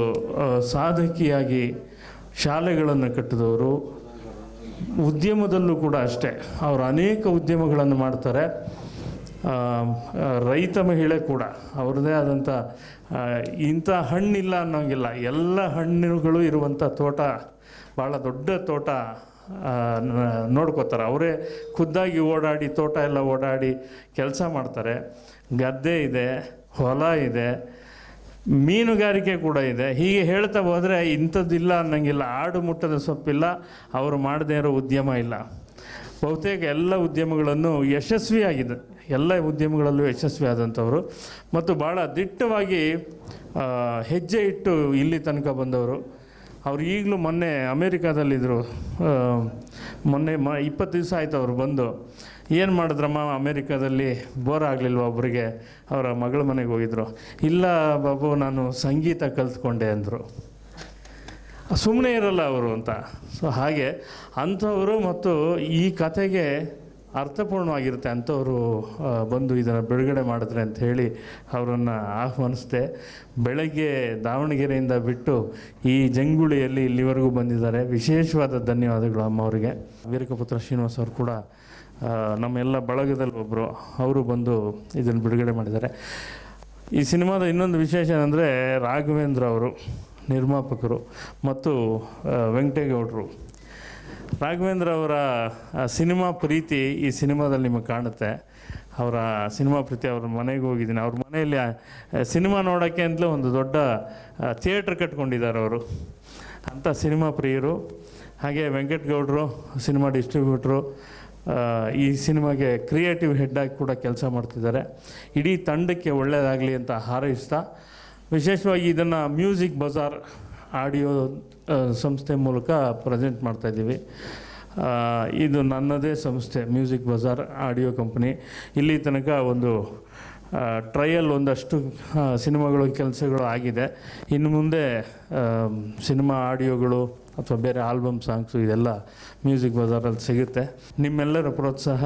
ಸಾಧಕಿಯಾಗಿ ಶಾಲೆಗಳನ್ನು ಕಟ್ಟಿದವರು. ಉದ್ಯಮದಲ್ಲೂ ಕೂಡ ಅಷ್ಟೇ. ಅವರು ಅನೇಕ ಉದ್ಯಮಗಳನ್ನು ಮಾಡ್ತಾರೆ. ರೈತ ಮಹಿಳೆ ಕೂಡ. ಅವ್ರದ್ದೇ ಆದಂಥ ಇಂಥ ಹಣ್ಣಿಲ್ಲ ಅನ್ನೋಂಗಿಲ್ಲ. ಎಲ್ಲ ಹಣ್ಣುಗಳು ಇರುವಂಥ ತೋಟ ಭಾಳ ದೊಡ್ಡ ತೋಟ. ನೋಡ್ಕೋತಾರೆ. ಅವರೇ ಖುದ್ದಾಗಿ ಓಡಾಡಿ, ತೋಟ ಎಲ್ಲ ಓಡಾಡಿ ಕೆಲಸ ಮಾಡ್ತಾರೆ. ಗದ್ದೆ ಇದೆ, ಹೊಲ ಇದೆ, ಮೀನುಗಾರಿಕೆ ಕೂಡ ಇದೆ. ಹೀಗೆ ಹೇಳ್ತಾ ಹೋದರೆ ಇಂಥದ್ದಿಲ್ಲ ಅನ್ನಂಗಿಲ್ಲ. ಆಡು ಮುಟ್ಟದ ಸೊಪ್ಪಿಲ್ಲ, ಅವರು ಮಾಡದೇ ಇರೋ ಉದ್ಯಮ ಇಲ್ಲ. ಬಹುತೇಕ ಎಲ್ಲ ಉದ್ಯಮಗಳನ್ನು ಯಶಸ್ವಿಯಾಗಿದೆ. ಎಲ್ಲ ಉದ್ಯಮಗಳಲ್ಲೂ ಯಶಸ್ವಿ ಆದಂಥವರು ಮತ್ತು ಭಾಳ ದಿಟ್ಟವಾಗಿ ಹೆಜ್ಜೆ ಇಟ್ಟು ಇಲ್ಲಿ ತನಕ ಬಂದವರು. ಅವ್ರು ಈಗಲೂ ಮೊನ್ನೆ ಅಮೇರಿಕಾದಲ್ಲಿದ್ದರು ಮೊನ್ನೆ ಮ, ಇಪ್ಪತ್ತು ದಿವಸ ಆಯಿತು ಅವ್ರು ಬಂದು. ಏನು ಮಾಡಿದ್ರಮ್ಮ ಅಮೇರಿಕಾದಲ್ಲಿ? ಬೋರ್ ಆಗಲಿಲ್ವ ಒಬ್ಬರಿಗೆ ಅವರ ಮಗಳ ಮನೆಗೆ ಹೋಗಿದ್ರು. ಇಲ್ಲ ಬಾಬು, ನಾನು ಸಂಗೀತ ಕಲ್ತ್ಕೊಂಡೆ ಅಂದರು. ಸುಮ್ಮನೆ ಇರಲ್ಲ ಅವರು ಅಂತ. ಸೊ ಹಾಗೆ ಅಂಥವರು ಮತ್ತು ಈ ಕತೆಗೆ ಅರ್ಥಪೂರ್ಣವಾಗಿರುತ್ತೆ ಅಂಥವರು ಬಂದು ಇದನ್ನು ಬಿಡುಗಡೆ ಮಾಡಿದ್ರೆ ಅಂತ ಹೇಳಿ ಅವರನ್ನು ಆಹ್ವಾನಿಸಿದೆ. ಬೆಳಗ್ಗೆ ದಾವಣಗೆರೆಯಿಂದ ಬಿಟ್ಟು ಈ ಜಂಗುಳಿಯಲ್ಲಿ ಇಲ್ಲಿವರೆಗೂ ಬಂದಿದ್ದಾರೆ. ವಿಶೇಷವಾದ ಧನ್ಯವಾದಗಳು ಅಮ್ಮ ಅವರಿಗೆ ವೀರಕಪುತ್ರ ಶ್ರೀನಿವಾಸ್ ಅವರು ಕೂಡ ನಮ್ಮೆಲ್ಲ ಬಳಗದಲ್ಲಿ ಒಬ್ಬರು ಅವರು ಬಂದು ಇದನ್ನು ಬಿಡುಗಡೆ ಮಾಡಿದ್ದಾರೆ. ಈ ಸಿನಿಮಾದ ಇನ್ನೊಂದು ವಿಶೇಷ ಏನಂದರೆ ರಾಘವೇಂದ್ರ ಅವರು ನಿರ್ಮಾಪಕರು ಮತ್ತು ವೆಂಕಟೇಗೌಡರು. ರಾಘವೇಂದ್ರ ಅವರ ಸಿನಿಮಾ ಪ್ರೀತಿ ಈ ಸಿನಿಮಾದಲ್ಲಿ ನಿಮಗೆ ಕಾಣುತ್ತೆ. ಅವರ ಸಿನಿಮಾ ಪ್ರೀತಿ ಅವ್ರ ಮನೆಗೆ ಹೋಗಿದ್ದೀನಿ. ಅವ್ರ ಮನೆಯಲ್ಲಿ ಸಿನಿಮಾ ನೋಡೋಕ್ಕೆ ಅಂತಲೇ ಒಂದು ದೊಡ್ಡ ಥಿಯೇಟ್ರ್ ಕಟ್ಕೊಂಡಿದ್ದಾರೆ ಅವರು. ಅಂಥ ಸಿನಿಮಾ ಪ್ರಿಯರು. ಹಾಗೆ ವೆಂಕಟಗೌಡರು ಸಿನಿಮಾ ಡಿಸ್ಟ್ರಿಬ್ಯೂಟ್ರು ಈ ಸಿನಿಮಾಗೆ ಕ್ರಿಯೇಟಿವ್ ಹೆಡ್ಡಾಗಿ ಕೂಡ ಕೆಲಸ ಮಾಡ್ತಿದ್ದಾರೆ. ಇಡೀ ತಂಡಕ್ಕೆ ಒಳ್ಳೆಯದಾಗಲಿ ಅಂತ ಹಾರೈಸ್ತಾ, ವಿಶೇಷವಾಗಿ ಇದನ್ನು ಮ್ಯೂಸಿಕ್ ಬಜಾರ್ ಆಡಿಯೋ ಸಂಸ್ಥೆ ಮೂಲಕ ಪ್ರೆಸೆಂಟ್ ಮಾಡ್ತಾಯಿದ್ದೀವಿ ಇದು ನನ್ನದೇ ಸಂಸ್ಥೆ ಮ್ಯೂಸಿಕ್ ಬಜಾರ್ ಆಡಿಯೋ ಕಂಪ್ನಿ ಇಲ್ಲಿ ತನಕ ಒಂದು ಟ್ರಯಲ್ ಒಂದಷ್ಟು ಸಿನಿಮಾಗಳು, ಕೆಲಸಗಳು ಆಗಿದೆ. ಇನ್ನು ಮುಂದೆ ಸಿನಿಮಾ ಆಡಿಯೋಗಳು ಅಥವಾ ಬೇರೆ ಆಲ್ಬಮ್ ಸಾಂಗ್ಸು ಇದೆಲ್ಲ ಮ್ಯೂಸಿಕ್ ಬಜಾರಲ್ಲಿ ಸಿಗುತ್ತೆ. ನಿಮ್ಮೆಲ್ಲರ ಪ್ರೋತ್ಸಾಹ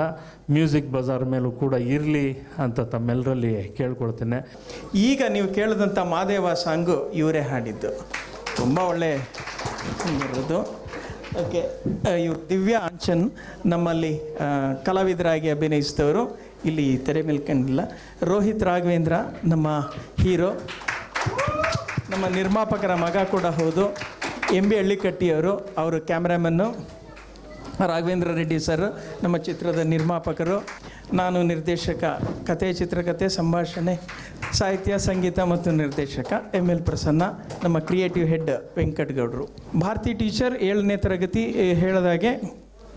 ಮ್ಯೂಸಿಕ್ ಬಜಾರ್ ಮೇಲೂ ಕೂಡ ಇರಲಿ ಅಂತ ತಮ್ಮೆಲ್ಲರಲ್ಲಿ ಕೇಳ್ಕೊಳ್ತೇನೆ. ಈಗ ನೀವು ಕೇಳಿದಂಥ ಮಾದೇವ ಸಾಂಗು ಇವರೇ ಹಾಡಿದ್ದು. ತುಂಬ ಒಳ್ಳೆ ಇರೋದು. ಓಕೆ ಇವರು ದಿವ್ಯಾ ಆಂಚನ್ ನಮ್ಮಲ್ಲಿ ಕಲಾವಿದರಾಗಿ ಅಭಿನಯಿಸಿದವರು. ಇಲ್ಲಿ ತೆರೆ ಮೇಲೆ ಕಂಡಿಲ್ಲ. ರೋಹಿತ್ ರಾಘವೇಂದ್ರ, ನಮ್ಮ ಹೀರೋ. ನಮ್ಮ ನಿರ್ಮಾಪಕರ ಮಗ ಕೂಡ ಹೌದು. ಎಂ ಬಿ ಹಳ್ಳಿಕಟ್ಟಿಯವರು, ಅವರು ಕ್ಯಾಮ್ರಾಮನ್ನು. ರಾಘವೇಂದ್ರ ರೆಡ್ಡಿ ಸರ್, ನಮ್ಮ ಚಿತ್ರದ ನಿರ್ಮಾಪಕರು. ನಾನು ನಿರ್ದೇಶಕ ಕತೆ ಚಿತ್ರಕಥೆ, ಸಂಭಾಷಣೆ ಸಾಹಿತ್ಯ, ಸಂಗೀತ ಮತ್ತು ನಿರ್ದೇಶಕ ಎಂ ಎಲ್ ಪ್ರಸನ್ನ, ನಮ್ಮ ಕ್ರಿಯೇಟಿವ್ ಹೆಡ್ ವೆಂಕಟಗೌಡರು. ಭಾರತಿ ಟೀಚರ್ ಏಳನೇ ತರಗತಿ ಹೇಳಿದಾಗೆ,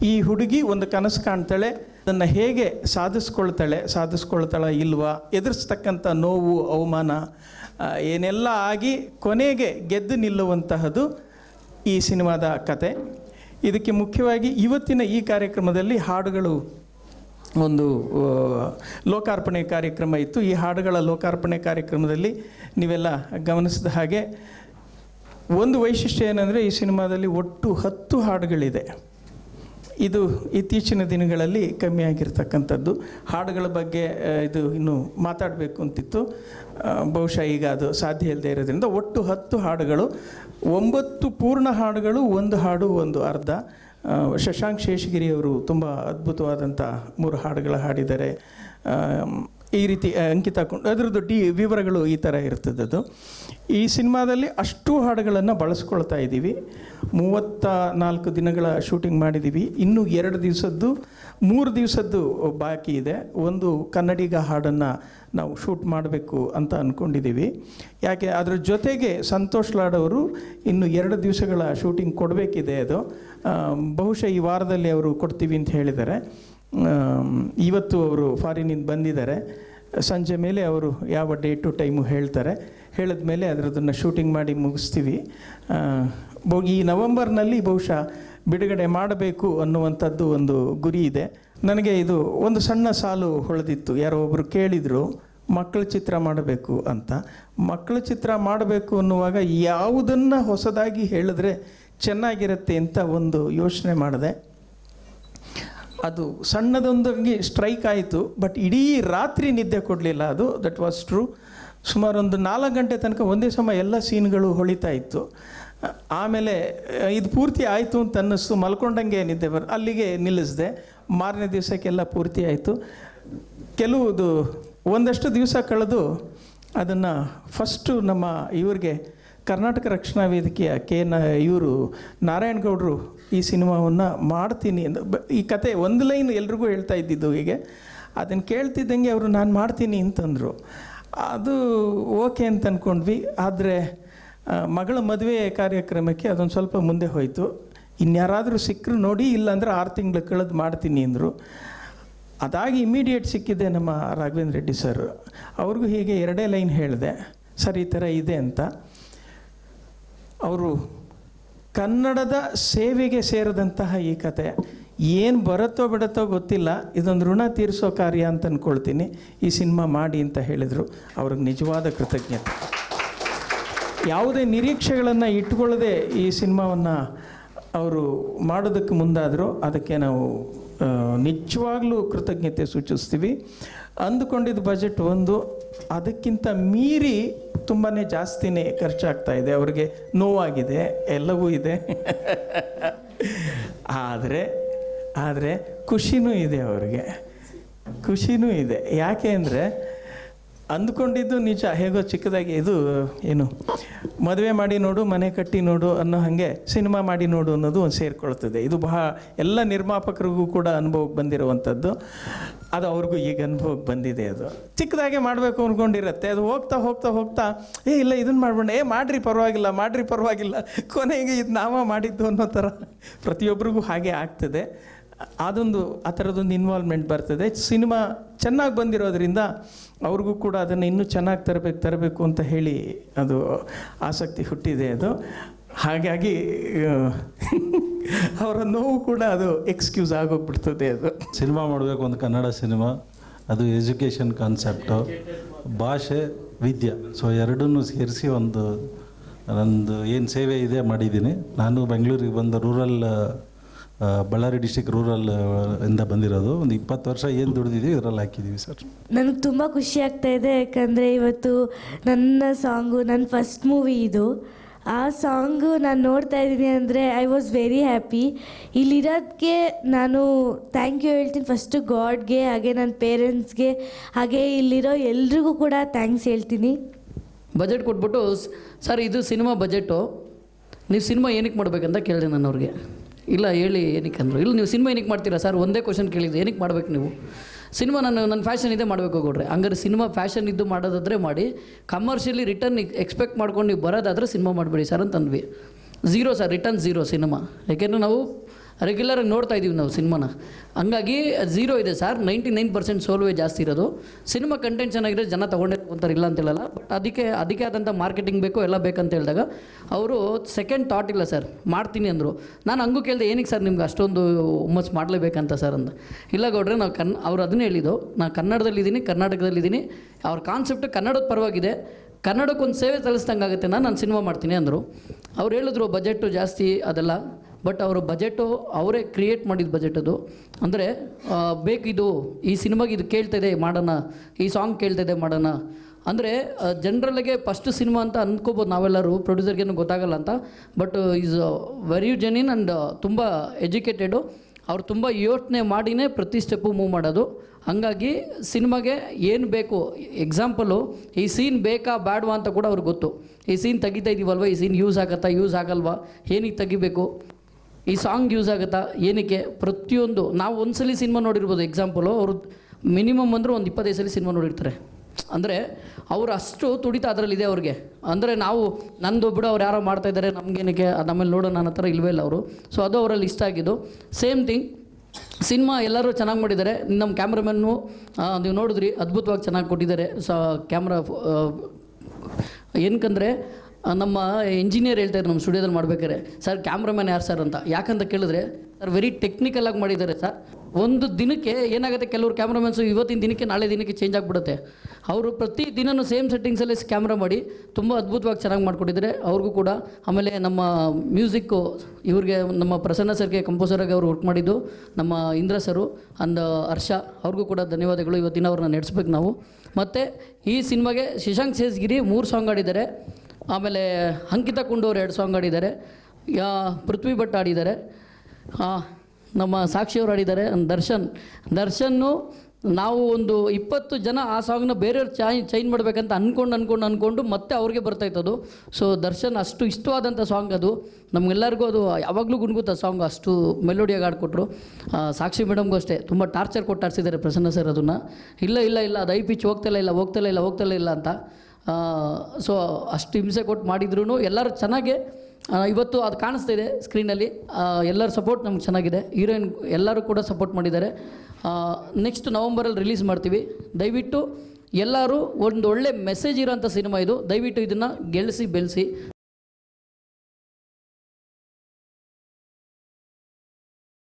ಈ ಹುಡುಗಿ ಒಂದು ಕನಸು ಕಾಣ್ತಾಳೆ, ಅದನ್ನು ಹೇಗೆ ಸಾಧಿಸ್ಕೊಳ್ತಾಳೆ, ಸಾಧಿಸ್ಕೊಳ್ತಾಳ ಇಲ್ವಾ, ಎದುರಿಸ್ತಕ್ಕಂಥ ನೋವು, ಅವಮಾನ ಏನೆಲ್ಲ ಆಗಿ ಕೊನೆಗೆ ಗೆದ್ದು ನಿಲ್ಲುವಂತಹದ್ದು ಈ ಸಿನಿಮಾದ ಕತೆ. ಇದಕ್ಕೆ ಮುಖ್ಯವಾಗಿ ಇವತ್ತಿನ ಈ ಕಾರ್ಯಕ್ರಮದಲ್ಲಿ ಹಾಡುಗಳು ಒಂದು ಲೋಕಾರ್ಪಣೆ ಕಾರ್ಯಕ್ರಮ ಇತ್ತು. ಈ ಹಾಡುಗಳ ಲೋಕಾರ್ಪಣೆ ಕಾರ್ಯಕ್ರಮದಲ್ಲಿ ನೀವೆಲ್ಲ ಗಮನಿಸಿದ ಹಾಗೆ ಒಂದು ವೈಶಿಷ್ಟ್ಯ ಏನಂದರೆ ಈ ಸಿನಿಮಾದಲ್ಲಿ ಒಟ್ಟು ಹತ್ತು ಹಾಡುಗಳಿದೆ. ಇದು ಇತ್ತೀಚಿನ ದಿನಗಳಲ್ಲಿ ಕಮ್ಮಿಯಾಗಿರ್ತಕ್ಕಂಥದ್ದು ಹಾಡುಗಳ ಬಗ್ಗೆ ಇದು ಇನ್ನು ಮಾತಾಡಬೇಕು ಅಂತಿತ್ತು. ಬಹುಶಃ ಈಗ ಅದು ಸಾಧ್ಯ ಇಲ್ಲದೆ ಇರೋದ್ರಿಂದ ಒಟ್ಟು ಹತ್ತು ಹಾಡುಗಳು. ಒಂಬತ್ತು ಪೂರ್ಣ ಹಾಡುಗಳು, ಒಂದು ಹಾಡು, ಒಂದು ಅರ್ಧ. ಶಶಾಂಕ್ ಶೇಷಗಿರಿ ಅವರು ತುಂಬ ಅದ್ಭುತವಾದಂಥ ಮೂರು ಹಾಡುಗಳ ಹಾಡಿದ್ದಾರೆ. ಈ ರೀತಿ ಅಂಕಿತ ಅದರದ್ದು ಡಿ, ವಿವರಗಳು ಈ ಥರ ಇರ್ತದದು. ಈ ಸಿನಿಮಾದಲ್ಲಿ ಅಷ್ಟು ಹಾಡುಗಳನ್ನು ಬಳಸ್ಕೊಳ್ತಾ ಇದ್ದೀವಿ. ಮೂವತ್ತ ನಾಲ್ಕು ದಿನಗಳ ಶೂಟಿಂಗ್ ಮಾಡಿದ್ದೀವಿ. ಇನ್ನೂ ಎರಡು ದಿವಸದ್ದು, ಮೂರು ದಿವಸದ್ದು ಬಾಕಿ ಇದೆ. ಒಂದು ಕನ್ನಡಿಗ ಹಾಡನ್ನು ನಾವು ಶೂಟ್ ಮಾಡಬೇಕು ಅಂತ ಅಂದ್ಕೊಂಡಿದ್ದೀವಿ ಯಾಕೆ, ಅದರ ಜೊತೆಗೆ ಸಂತೋಷ್ ಲಾಡ್ ಅವರು ಇನ್ನು ಎರಡು ದಿವಸಗಳ ಶೂಟಿಂಗ್ ಕೊಡಬೇಕಿದೆ ಅದು. ಬಹುಶಃ ಈ ವಾರದಲ್ಲಿ ಅವರು ಕೊಡ್ತೀವಿ ಅಂತ ಹೇಳಿದ್ದಾರೆ. ಇವತ್ತು ಅವರು ಫಾರಿನಿಂದ ಬಂದಿದ್ದಾರೆ. ಸಂಜೆ ಮೇಲೆ ಅವರು ಯಾವ ಡೇಟು, ಟೈಮು ಹೇಳ್ತಾರೆ. ಹೇಳಿದ ಮೇಲೆ ಅದರದನ್ನು ಶೂಟಿಂಗ್ ಮಾಡಿ ಮುಗಿಸ್ತೀವಿ. ಈ ನವಂಬರ್ನಲ್ಲಿ ಬಹುಶಃ ಬಿಡುಗಡೆ ಮಾಡಬೇಕು ಅನ್ನುವಂಥದ್ದು ಒಂದು ಗುರಿ ಇದೆ. ನನಗೆ ಇದು ಒಂದು ಸಣ್ಣ ಸಾಲು ಹೊಳೆದಿತ್ತು. ಯಾರೋ ಒಬ್ಬರು ಕೇಳಿದರು, ಮಕ್ಕಳ ಚಿತ್ರ ಮಾಡಬೇಕು ಅಂತ. ಮಕ್ಕಳ ಚಿತ್ರ ಮಾಡಬೇಕು ಅನ್ನುವಾಗ ಯಾವುದನ್ನು ಹೊಸದಾಗಿ ಹೇಳಿದ್ರೆ ಚೆನ್ನಾಗಿರುತ್ತೆ ಅಂತ ಒಂದು ಯೋಚನೆ ಮಾಡಿದೆ. ಅದು ಸಣ್ಣದೊಂದಾಗಿ ಸ್ಟ್ರೈಕ್ ಆಯಿತು, ಬಟ್ ಇಡೀ ರಾತ್ರಿ ನಿದ್ದೆ ಕೊಡಲಿಲ್ಲ ಅದು. ದಟ್ ವಾಸ್ ಟ್ರೂ ಸುಮಾರು ಒಂದು ನಾಲ್ಕು ಗಂಟೆ ತನಕ ಒಂದೇ ಸಮ ಎಲ್ಲ ಸೀನ್ಗಳು ಹೊಳಿತಾ ಇತ್ತು. ಆಮೇಲೆ ಇದು ಪೂರ್ತಿ ಆಯಿತು ಅಂತ ಅನ್ನಿಸ್ತು. ಮಲ್ಕೊಂಡಂಗೆ ನಿದ್ದೆ ಬರ್, ಅಲ್ಲಿಗೆ ನಿಲ್ಲಿಸಿದೆ. ಮಾರನೇ ದಿವಸಕ್ಕೆಲ್ಲ ಪೂರ್ತಿ ಆಯಿತು. ಕೆಲವುದು, ಒಂದಷ್ಟು ದಿವಸ ಕಳೆದು ಅದನ್ನು ಫಸ್ಟು ನಮ್ಮ ಇವ್ರಿಗೆ ಕರ್ನಾಟಕ ರಕ್ಷಣಾ ವೇದಿಕೆಯ ಕೆ ನ, ಇವರು ನಾರಾಯಣಗೌಡರು ಈ ಸಿನಿಮಾವನ್ನು ಮಾಡ್ತೀನಿ ಈ ಕತೆ ಒಂದು ಲೈನ್ ಎಲ್ರಿಗೂ ಹೇಳ್ತಾ ಇದ್ದಿದ್ದು ಹೀಗೆ. ಅದನ್ನು ಕೇಳ್ತಿದ್ದಂಗೆ ಅವರು, ನಾನು ಮಾಡ್ತೀನಿ ಅಂತಂದರು. ಅದು ಓಕೆ ಅಂತ ಅಂದ್ಕೊಂಡ್ವಿ ಆದರೆ ಮಗಳ ಮದುವೆ ಕಾರ್ಯಕ್ರಮಕ್ಕೆ ಅದೊಂದು ಸ್ವಲ್ಪ ಮುಂದೆ ಹೋಯಿತು. ಇನ್ಯಾರಾದರೂ ಸಿಕ್ಕರು ನೋಡಿ ಇಲ್ಲಾಂದ್ರೆ ಆರು ತಿಂಗಳು ಕಳೆದು ಮಾಡ್ತೀನಿ ಅಂದರು. ಅದಾಗಿ ಇಮಿಡಿಯೇಟ್ ಸಿಕ್ಕಿದೆ ನಮ್ಮ ರಾಘವೇಂದ್ರ ರೆಡ್ಡಿ ಸರ್ ಅವ್ರಿಗೂ ಹೀಗೆ ಎರಡೇ ಲೈನ್ ಹೇಳಿದೆ, ಸರ್, ಈ ಥರ ಇದೆ ಅಂತ. ಅವರು, ಕನ್ನಡದ ಸೇವೆಗೆ ಸೇರಿದಂತಹ ಈ ಕತೆ, ಏನು ಬರುತ್ತೋ ಬಿಡುತ್ತೋ ಗೊತ್ತಿಲ್ಲ, ಇದೊಂದು ಋಣ ತೀರಿಸೋ ಕಾರ್ಯ ಅಂತ ಅಂದ್ಕೊಳ್ತೀನಿ ಈ ಸಿನಿಮಾ ಮಾಡಿ ಅಂತ ಹೇಳಿದರು. ಅವ್ರಿಗೆ ನಿಜವಾದ ಕೃತಜ್ಞತೆ. ಯಾವುದೇ ನಿರೀಕ್ಷೆಗಳನ್ನು ಇಟ್ಕೊಳ್ಳದೆ ಈ ಸಿನಿಮಾವನ್ನು ಅವರು ಮಾಡೋದಕ್ಕೆ ಮುಂದಾದರೂ ಅದಕ್ಕೆ ನಾವು ನಿಜವಾಗ್ಲೂ ಕೃತಜ್ಞತೆ ಸೂಚಿಸ್ತೀವಿ. ಅಂದುಕೊಂಡಿದ್ದ ಬಜೆಟ್ ಒಂದು, ಅದಕ್ಕಿಂತ ಮೀರಿ ತುಂಬಾ ಜಾಸ್ತಿನೇ ಖರ್ಚಾಗ್ತಾ ಇದೆ. ಅವರಿಗೆ ನೋವಾಗಿದೆ, ಎಲ್ಲವೂ ಇದೆ. ಆದರೆ ಆದರೆ ಖುಷಿನೂ ಇದೆ ಅವ್ರಿಗೆ. ಖುಷಿನೂ ಇದೆ. ಯಾಕೆ ಅಂದರೆ ಅಂದ್ಕೊಂಡಿದ್ದು ನಿಜ. ಹೇಗೋ ಚಿಕ್ಕದಾಗಿ ಇದು, ಏನು, ಮದುವೆ ಮಾಡಿ ನೋಡು, ಮನೆ ಕಟ್ಟಿ ನೋಡು ಅನ್ನೋ ಹಾಗೆ ಸಿನಿಮಾ ಮಾಡಿ ನೋಡು ಅನ್ನೋದು ಒಂದು ಸೇರಿಕೊಳ್ತದೆ. ಇದು ಬಹಳ, ಎಲ್ಲ ನಿರ್ಮಾಪಕರಿಗೂ ಕೂಡ ಅನುಭವಕ್ಕೆ ಬಂದಿರುವಂಥದ್ದು. ಅದು ಅವ್ರಿಗೂ ಈಗ ಅನುಭವಕ್ಕೆ ಬಂದಿದೆ ಅದು. ಚಿಕ್ಕದಾಗೆ ಮಾಡಬೇಕು ಅಂದ್ಕೊಂಡಿರುತ್ತೆ ಅದು ಹೋಗ್ತಾ ಹೋಗ್ತಾ ಹೋಗ್ತಾ, ಏ, ಇಲ್ಲ ಇದನ್ನು ಮಾಡ್ಬೋಣ ಏ, ಮಾಡ್ರಿ, ಪರವಾಗಿಲ್ಲ ಮಾಡ್ರಿ, ಪರವಾಗಿಲ್ಲ. ಕೊನೆಗೆ ಇದು ನಾವ ಮಾಡಿದ್ದು ಅನ್ನೋ ಥರ ಪ್ರತಿಯೊಬ್ಬರಿಗೂ ಹಾಗೆ ಆಗ್ತದೆ. ಅದೊಂದು, ಆ ಥರದೊಂದು ಇನ್ವಾಲ್ವ್ಮೆಂಟ್ ಬರ್ತದೆ. ಸಿನಿಮಾ ಚೆನ್ನಾಗಿ ಬಂದಿರೋದ್ರಿಂದ ಅವ್ರಿಗೂ ಕೂಡ ಅದನ್ನು ಇನ್ನೂ ಚೆನ್ನಾಗಿ ತರಬೇಕು ತರಬೇಕು ಅಂತ ಹೇಳಿ ಅದು ಆಸಕ್ತಿ ಹುಟ್ಟಿದೆ ಅದು. ಹಾಗಾಗಿ ಅವರ ನೋವು ಕೂಡ ಅದು ಎಕ್ಸ್ಕ್ಯೂಸ್ ಆಗೋಗ್ಬಿಡ್ತದೆ ಅದು. ಸಿನಿಮಾ ಮಾಡಬೇಕು ಒಂದು ಕನ್ನಡ ಸಿನಿಮಾ, ಅದು ಎಜುಕೇಷನ್ ಕಾನ್ಸೆಪ್ಟು ಭಾಷೆ, ವಿದ್ಯೆ. ಸೊ ಎರಡನ್ನೂ ಸೇರಿಸಿ ಒಂದು, ನಂದು ಏನು ಸೇವೆ ಇದೆ ಮಾಡಿದ್ದೀನಿ. ನಾನು ಬೆಂಗಳೂರಿಗೆ ಬಂದ ರೂರಲ್ ಬಳ್ಳಾರಿ ಡಿಸ್ಟಿಕ್ ರೂರಲ್ ಇಂದ ಬಂದಿರೋದು. ಒಂದು ಇಪ್ಪತ್ತು ವರ್ಷ ಏನು ದುಡಿದಿದ್ದೀವಿ ಇದರಲ್ಲಿ ಹಾಕಿದ್ದೀವಿ ಸರ್. ನನಗೆ ತುಂಬ ಖುಷಿ ಆಗ್ತಾ ಇದೆ ಯಾಕಂದರೆ ಇವತ್ತು ನನ್ನ ಸಾಂಗು ನನ್ನ ಫಸ್ಟ್ ಮೂವಿ ಇದು. ಆ ಸಾಂಗು ನಾನು ನೋಡ್ತಾ ಇದ್ದೀನಿ ಅಂದರೆ ಐ ವಾಸ್ ವೆರಿ ಹ್ಯಾಪಿ ಇಲ್ಲಿರೋದಕ್ಕೆ ನಾನು ಥ್ಯಾಂಕ್ ಯು ಹೇಳ್ತೀನಿ ಫಸ್ಟು ಗಾಡ್ಗೆ ಹಾಗೆ ನನ್ನ ಪೇರೆಂಟ್ಸ್ಗೆ ಹಾಗೆ ಇಲ್ಲಿರೋ ಎಲ್ರಿಗೂ ಕೂಡ ಥ್ಯಾಂಕ್ಸ್ ಹೇಳ್ತೀನಿ. ಬಜೆಟ್ ಕೊಟ್ಬಿಟ್ಟು ಸರ್ ಇದು ಸಿನಿಮಾ ಬಜೆಟು ನೀವು ಸಿನಿಮಾ ಏನಕ್ಕೆ ಮಾಡಬೇಕಂತ ಕೇಳಿದೆ ನಾನು ಅವ್ರಿಗೆ ಇಲ್ಲ, ಹೇಳಿ, ಏನಕ್ಕೆ ಅಂದರು. ಇಲ್ಲ ನೀವು ಸಿನಿಮಾ ಏನಕ್ಕೆ ಮಾಡ್ತೀರಾ ಸರ್? ಒಂದೇ ಕ್ವಶನ್ ಕೇಳಿದ್ದು, ಏನಕ್ಕೆ ಮಾಡಬೇಕು ನೀವು? ಸಿನಿಮಾ ನಾನು ನನ್ನ ಫ್ಯಾಷನ್ ಇದೆ ಮಾಡಬೇಕು ಕೊಡ್ರಿ ಹಂಗಾರೆ ಸಿನಿಮಾ ಫ್ಯಾಷನ್ ಇದ್ದು ಮಾಡೋದಾದರೆ ಮಾಡಿ ಕಮರ್ಷಿಯಲಿ ರಿಟರ್ನ್ ಎಕ್ಸ್ಪೆಕ್ಟ್ ಮಾಡ್ಕೊಂಡು ನೀವು ಬರೋದಾದರೆ ಸಿನಿಮಾ ಮಾಡಬೇಡಿ sir ಅಂತಂದ್ವಿ. Zero sir return zero cinema. ಯಾಕೆಂದರೆ ನಾವು ರೆಗ್ಯುಲರಾಗಿ ನೋಡ್ತಾ ಇದ್ದೀವಿ ನಾವು ಸಿನಿಮಾನ. ಹಂಗಾಗಿ ಝೀರೋ ಇದೆ ಸರ್. ನೈಂಟಿ ನೈನ್ ಪರ್ಸೆಂಟ್ ಸೋಲ್ವೇ ಜಾಸ್ತಿ ಇರೋದು. ಸಿನಿಮಾ ಕಂಟೆಂಟ್ ಚೆನ್ನಾಗಿರೋ ಜನ ತೊಗೊಂಡೇ ಅಂತಾರೆ ಇಲ್ಲ ಅಂತ ಹೇಳಲ್ಲ. ಬಟ್ ಅದಕ್ಕೆ ಅದಕ್ಕೆ ಆದಂಥ ಮಾರ್ಕೆಟಿಂಗ್ ಬೇಕು ಎಲ್ಲ ಬೇಕಂತ ಹೇಳಿದಾಗ ಅವರು ಸೆಕೆಂಡ್ ಥಾಟ್ ಇಲ್ಲ ಸರ್. ಮಾಡ್ತೀನಿ ಅಂದರು. ನಾನು ಹಂಗೂ ಕೇಳಿದೆ, ಏನಕ್ಕೆ ಸರ್ ನಿಮ್ಗೆ ಅಷ್ಟೊಂದು ಹುಮ್ಮಸ್ ಮಾಡಲೇಬೇಕಂತ ಸರ್? ಅಂತ ಇಲ್ಲ ಗೌಡ್ರೆ, ನಾವು ಕನ್, ಅವ್ರು ಅದನ್ನೇ ಹೇಳಿದ್ದು. ನಾನು ಕನ್ನಡದಲ್ಲಿದ್ದೀನಿ ಕರ್ನಾಟಕದಲ್ಲಿದ್ದೀನಿ ಅವ್ರ ಕಾನ್ಸೆಪ್ಟ್ ಕನ್ನಡದ ಪರವಾಗಿದೆ. ಕನ್ನಡಕ್ಕೊಂದು ಸೇವೆ ಸಲ್ಲಿಸ್ದಂಗೆ ಆಗುತ್ತೆ, ನಾನು ನಾನು ಸಿನಿಮಾ ಮಾಡ್ತೀನಿ ಅಂದರು. ಅವ್ರು ಹೇಳಿದ್ರು ಬಜೆಟ್ಟು ಜಾಸ್ತಿ, ಅದೆಲ್ಲ. ಬಟ್ ಅವರ ಬಜೆಟು, ಅವರೇ ಕ್ರಿಯೇಟ್ ಮಾಡಿದ ಬಜೆಟ್ ಅದು. ಅಂದರೆ ಬೇಕಿದು ಈ ಸಿನಿಮಾಗೆ ಇದು ಕೇಳ್ತಾಯಿದೆ ಮಾಡೋಣ, ಈ ಸಾಂಗ್ ಕೇಳ್ತಾಯಿದೆ ಮಾಡೋಣ. ಅಂದರೆ ಜನರಲ್ಲಿಗೆ ಫಸ್ಟ್ ಸಿನಿಮಾ ಅಂತ ಅಂದ್ಕೋಬೋದು ನಾವೆಲ್ಲರೂ ಪ್ರೊಡ್ಯೂಸರ್ಗೇನು ಗೊತ್ತಾಗಲ್ಲ ಅಂತ. But is very genuine and ತುಂಬ ಎಜುಕೇಟೆಡು ಅವ್ರು ತುಂಬ ಯೋಚನೆ ಮಾಡಿನೇ ಪ್ರತಿ ಸ್ಟೆಪ್ಪು ಮೂವ್ ಮಾಡೋದು. ಹಾಗಾಗಿ, ಸಿನಿಮಾಗೆ ಏನು ಬೇಕು ಎಕ್ಸಾಂಪಲು ಈ ಸೀನ್ ಬೇಕಾ ಬೇಡವಾ ಅಂತ ಕೂಡ ಅವ್ರಿಗೆ ಗೊತ್ತು. ಈ ಸೀನ್ ತೆಗಿತಾ ಇದೀವಲ್ವ, ಈ ಸೀನ್ ಯೂಸ್ ಆಗತ್ತಾ ಯೂಸ್ ಆಗಲ್ವಾ, ಏನಿಗೆ ತೆಗಿಬೇಕು? ಈ ಸಾಂಗ್ ಯೂಸ್ ಆಗುತ್ತಾ? ಏನಕ್ಕೆ? ಪ್ರತಿಯೊಂದು, ನಾವು ಒಂದ್ಸಲಿ ಸಿನಿಮಾ ನೋಡಿರ್ಬೋದು ಎಕ್ಸಾಂಪಲು ಅವರು ಮಿನಿಮಮ್ ಅಂದರೆ ಒಂದು ಇಪ್ಪತ್ತೈದು ಸಲ ಸಿನಿಮಾ ನೋಡಿರ್ತಾರೆ. ಅಂದರೆ, ಅವರು ಅಷ್ಟು ತುಡಿತ ಅದರಲ್ಲಿದೆ ಅವ್ರಿಗೆ. ಅಂದರೆ, ನಾವು ನಂದು ಬಿಡು, ಅವ್ರು ಯಾರೋ ಮಾಡ್ತಾ ಇದ್ದಾರೆ ನಮಗೇನಕ್ಕೆ ನಮ್ಮಲ್ಲಿ ನೋಡೋ ನನ್ನ ಹತ್ರ ಇಲ್ವೇ ಇಲ್ಲ ಅವರು. ಸೊ ಅದು ಅವರಲ್ಲಿ ಇಷ್ಟ ಆಗಿದ್ದು. ಸೇಮ್ ಥಿಂಗ್ ಸಿನಿಮಾ ಎಲ್ಲರೂ ಚೆನ್ನಾಗಿ ಮಾಡಿದ್ದಾರೆ. ನಮ್ಮ ಕ್ಯಾಮ್ರಾಮನ್ನು ನೀವು ನೋಡಿದ್ರಿ, ಅದ್ಭುತವಾಗಿ ಚೆನ್ನಾಗಿ ಕೊಟ್ಟಿದ್ದಾರೆ. ಸ ಕ್ಯಾಮ್ರಾ ಏನಕ್ಕಂದರೆ ನಮ್ಮ ಇಂಜಿನಿಯರ್ ಹೇಳ್ತಾರೆ ನಮ್ಮ ಸ್ಟುಡಿಯೋದಲ್ಲಿ ಮಾಡ್ಬೇಕಾದ್ರೆ ಸರ್ ಕ್ಯಾಮ್ರಾಮನ್ ಯಾರು ಸರ್ ಅಂತ? ಯಾಕಂತ ಕೇಳಿದ್ರೆ ಸರ್ ವೆರಿ ಟೆಕ್ನಿಕಲ್ ಆಗಿ ಮಾಡಿದ್ದಾರೆ ಸರ್ ಒಂದು ದಿನಕ್ಕೆ ಏನಾಗುತ್ತೆ ಕೆಲವರು ಕ್ಯಾಮ್ರಾಮನ್ಸು ಇವತ್ತಿನ ದಿನಕ್ಕೆ ನಾಳೆ ದಿನಕ್ಕೆ ಚೇಂಜ್ ಆಗಿಬಿಡುತ್ತೆ. ಅವರು ಪ್ರತಿ ದಿನವೂ ಸೇಮ್ ಸೆಟ್ಟಿಂಗ್ಸಲ್ಲಿ ಕ್ಯಾಮ್ರಾ ಮಾಡಿ, ತುಂಬ ಅದ್ಭುತವಾಗಿ ಚೆನ್ನಾಗಿ ಮಾಡಿಕೊಟ್ಟಿದ್ದಾರೆ. ಅವ್ರಿಗೂ ಕೂಡ ಆಮೇಲೆ ನಮ್ಮ ಮ್ಯೂಸಿಕ್ಕು ಇವ್ರಿಗೆ ನಮ್ಮ ಪ್ರಸನ್ನ ಸರ್ಗೆ ಕಂಪೋಸರಾಗಿ ಅವರು ವರ್ಕ್ ಮಾಡಿದ್ದು, ನಮ್ಮ ಇಂದ್ರ ಸರು ಅಂದ ಹರ್ಷ, ಅವ್ರಿಗೂ ಕೂಡ ಧನ್ಯವಾದಗಳು. ಇವತ್ತಿನ ಅವ್ರನ್ನ ನಡೆಸ್ಬೇಕು ನಾವು. ಮತ್ತು ಈ ಸಿನಿಮಾಗೆ ಶಶಾಂಕ್ ಸೇಸ್ಗಿರಿ ಮೂರು ಸಾಂಗ್ ಆಡಿದ್ದಾರೆ ಆಮೇಲೆ ಅಂಕಿತಾ ಕುಂಡೋರು ಎರಡು ಸಾಂಗ್ ಆಡಿದ್ದಾರೆ ಯಾ, ಪೃಥ್ವಿ ಭಟ್ ಆಡಿದ್ದಾರೆ ನಮ್ಮ ಸಾಕ್ಷಿಯವರು ಆಡಿದ್ದಾರೆ ದರ್ಶನ್, ದರ್ಶನ್ನು ನಾವು ಒಂದು ಇಪ್ಪತ್ತು ಜನ ಆ ಸಾಂಗ್ನ ಬೇರೆಯವ್ರು ಚೈ ಚೈನ್ ಮಾಡಬೇಕಂತ ಅಂದ್ಕೊಂಡು ಅಂದ್ಕೊಂಡು ಅಂದ್ಕೊಂಡು ಮತ್ತೆ ಅವ್ರಿಗೆ ಬರ್ತಾಯಿತ್ತದು ಸೊ ದರ್ಶನ್ ಅಷ್ಟು ಇಷ್ಟವಾದಂಥ ಸಾಂಗ್ ಅದು. ನಮಗೆಲ್ಲರಿಗೂ ಅದು ಯಾವಾಗಲೂ ಗುಣಗುತ್ತ ಸಾಂಗ್. ಅಷ್ಟು ಮೆಲೋಡಿಯಾಗಿ ಆಡಿಕೊಟ್ರು ಸಾಕ್ಷಿ ಮೇಡಮ್ಗೂ ಅಷ್ಟೇ. ತುಂಬ ಟಾರ್ಚರ್ ಕೊಟ್ಟು ಆಡ್ಸಿದ್ದಾರೆ ಪ್ರಸನ್ನ ಸರ್ ಅದನ್ನು. ಇಲ್ಲ ಇಲ್ಲ ಇಲ್ಲ, ಅದು ಐ ಪಿಚ್ ಹೋಗ್ತಲೇ ಇಲ್ಲ ಹೋಗ್ತಲೇ ಇಲ್ಲ ಹೋಗ್ತಲೇ ಇಲ್ಲ ಅಂತ. ಸೊ ಅಷ್ಟು ಹಿಂಸೆ ಕೊಟ್ಟು ಮಾಡಿದ್ರು ಎಲ್ಲರೂ ಚೆನ್ನಾಗೆ ಇವತ್ತು ಅದು ಕಾಣಿಸ್ತಾ ಇದೆ ಸ್ಕ್ರೀನಲ್ಲಿ. ಎಲ್ಲರ ಸಪೋರ್ಟ್ ನಮ್ಗೆ ಚೆನ್ನಾಗಿದೆ. ಹೀರೋಯಿನ್ ಎಲ್ಲರೂ ಕೂಡ ಸಪೋರ್ಟ್ ಮಾಡಿದ್ದಾರೆ. ನೆಕ್ಸ್ಟ್ ನವಂಬರಲ್ಲಿ ರಿಲೀಸ್ ಮಾಡ್ತೀವಿ. ದಯವಿಟ್ಟು ಎಲ್ಲರೂ ಒಂದು ಒಳ್ಳೆ ಮೆಸೇಜ್ ಇರೋಂಥ ಸಿನಿಮಾ ಇದು. ದಯವಿಟ್ಟು ಇದನ್ನು ಗೆಲ್ಲಿಸಿ ಬೆಳೆಸಿ.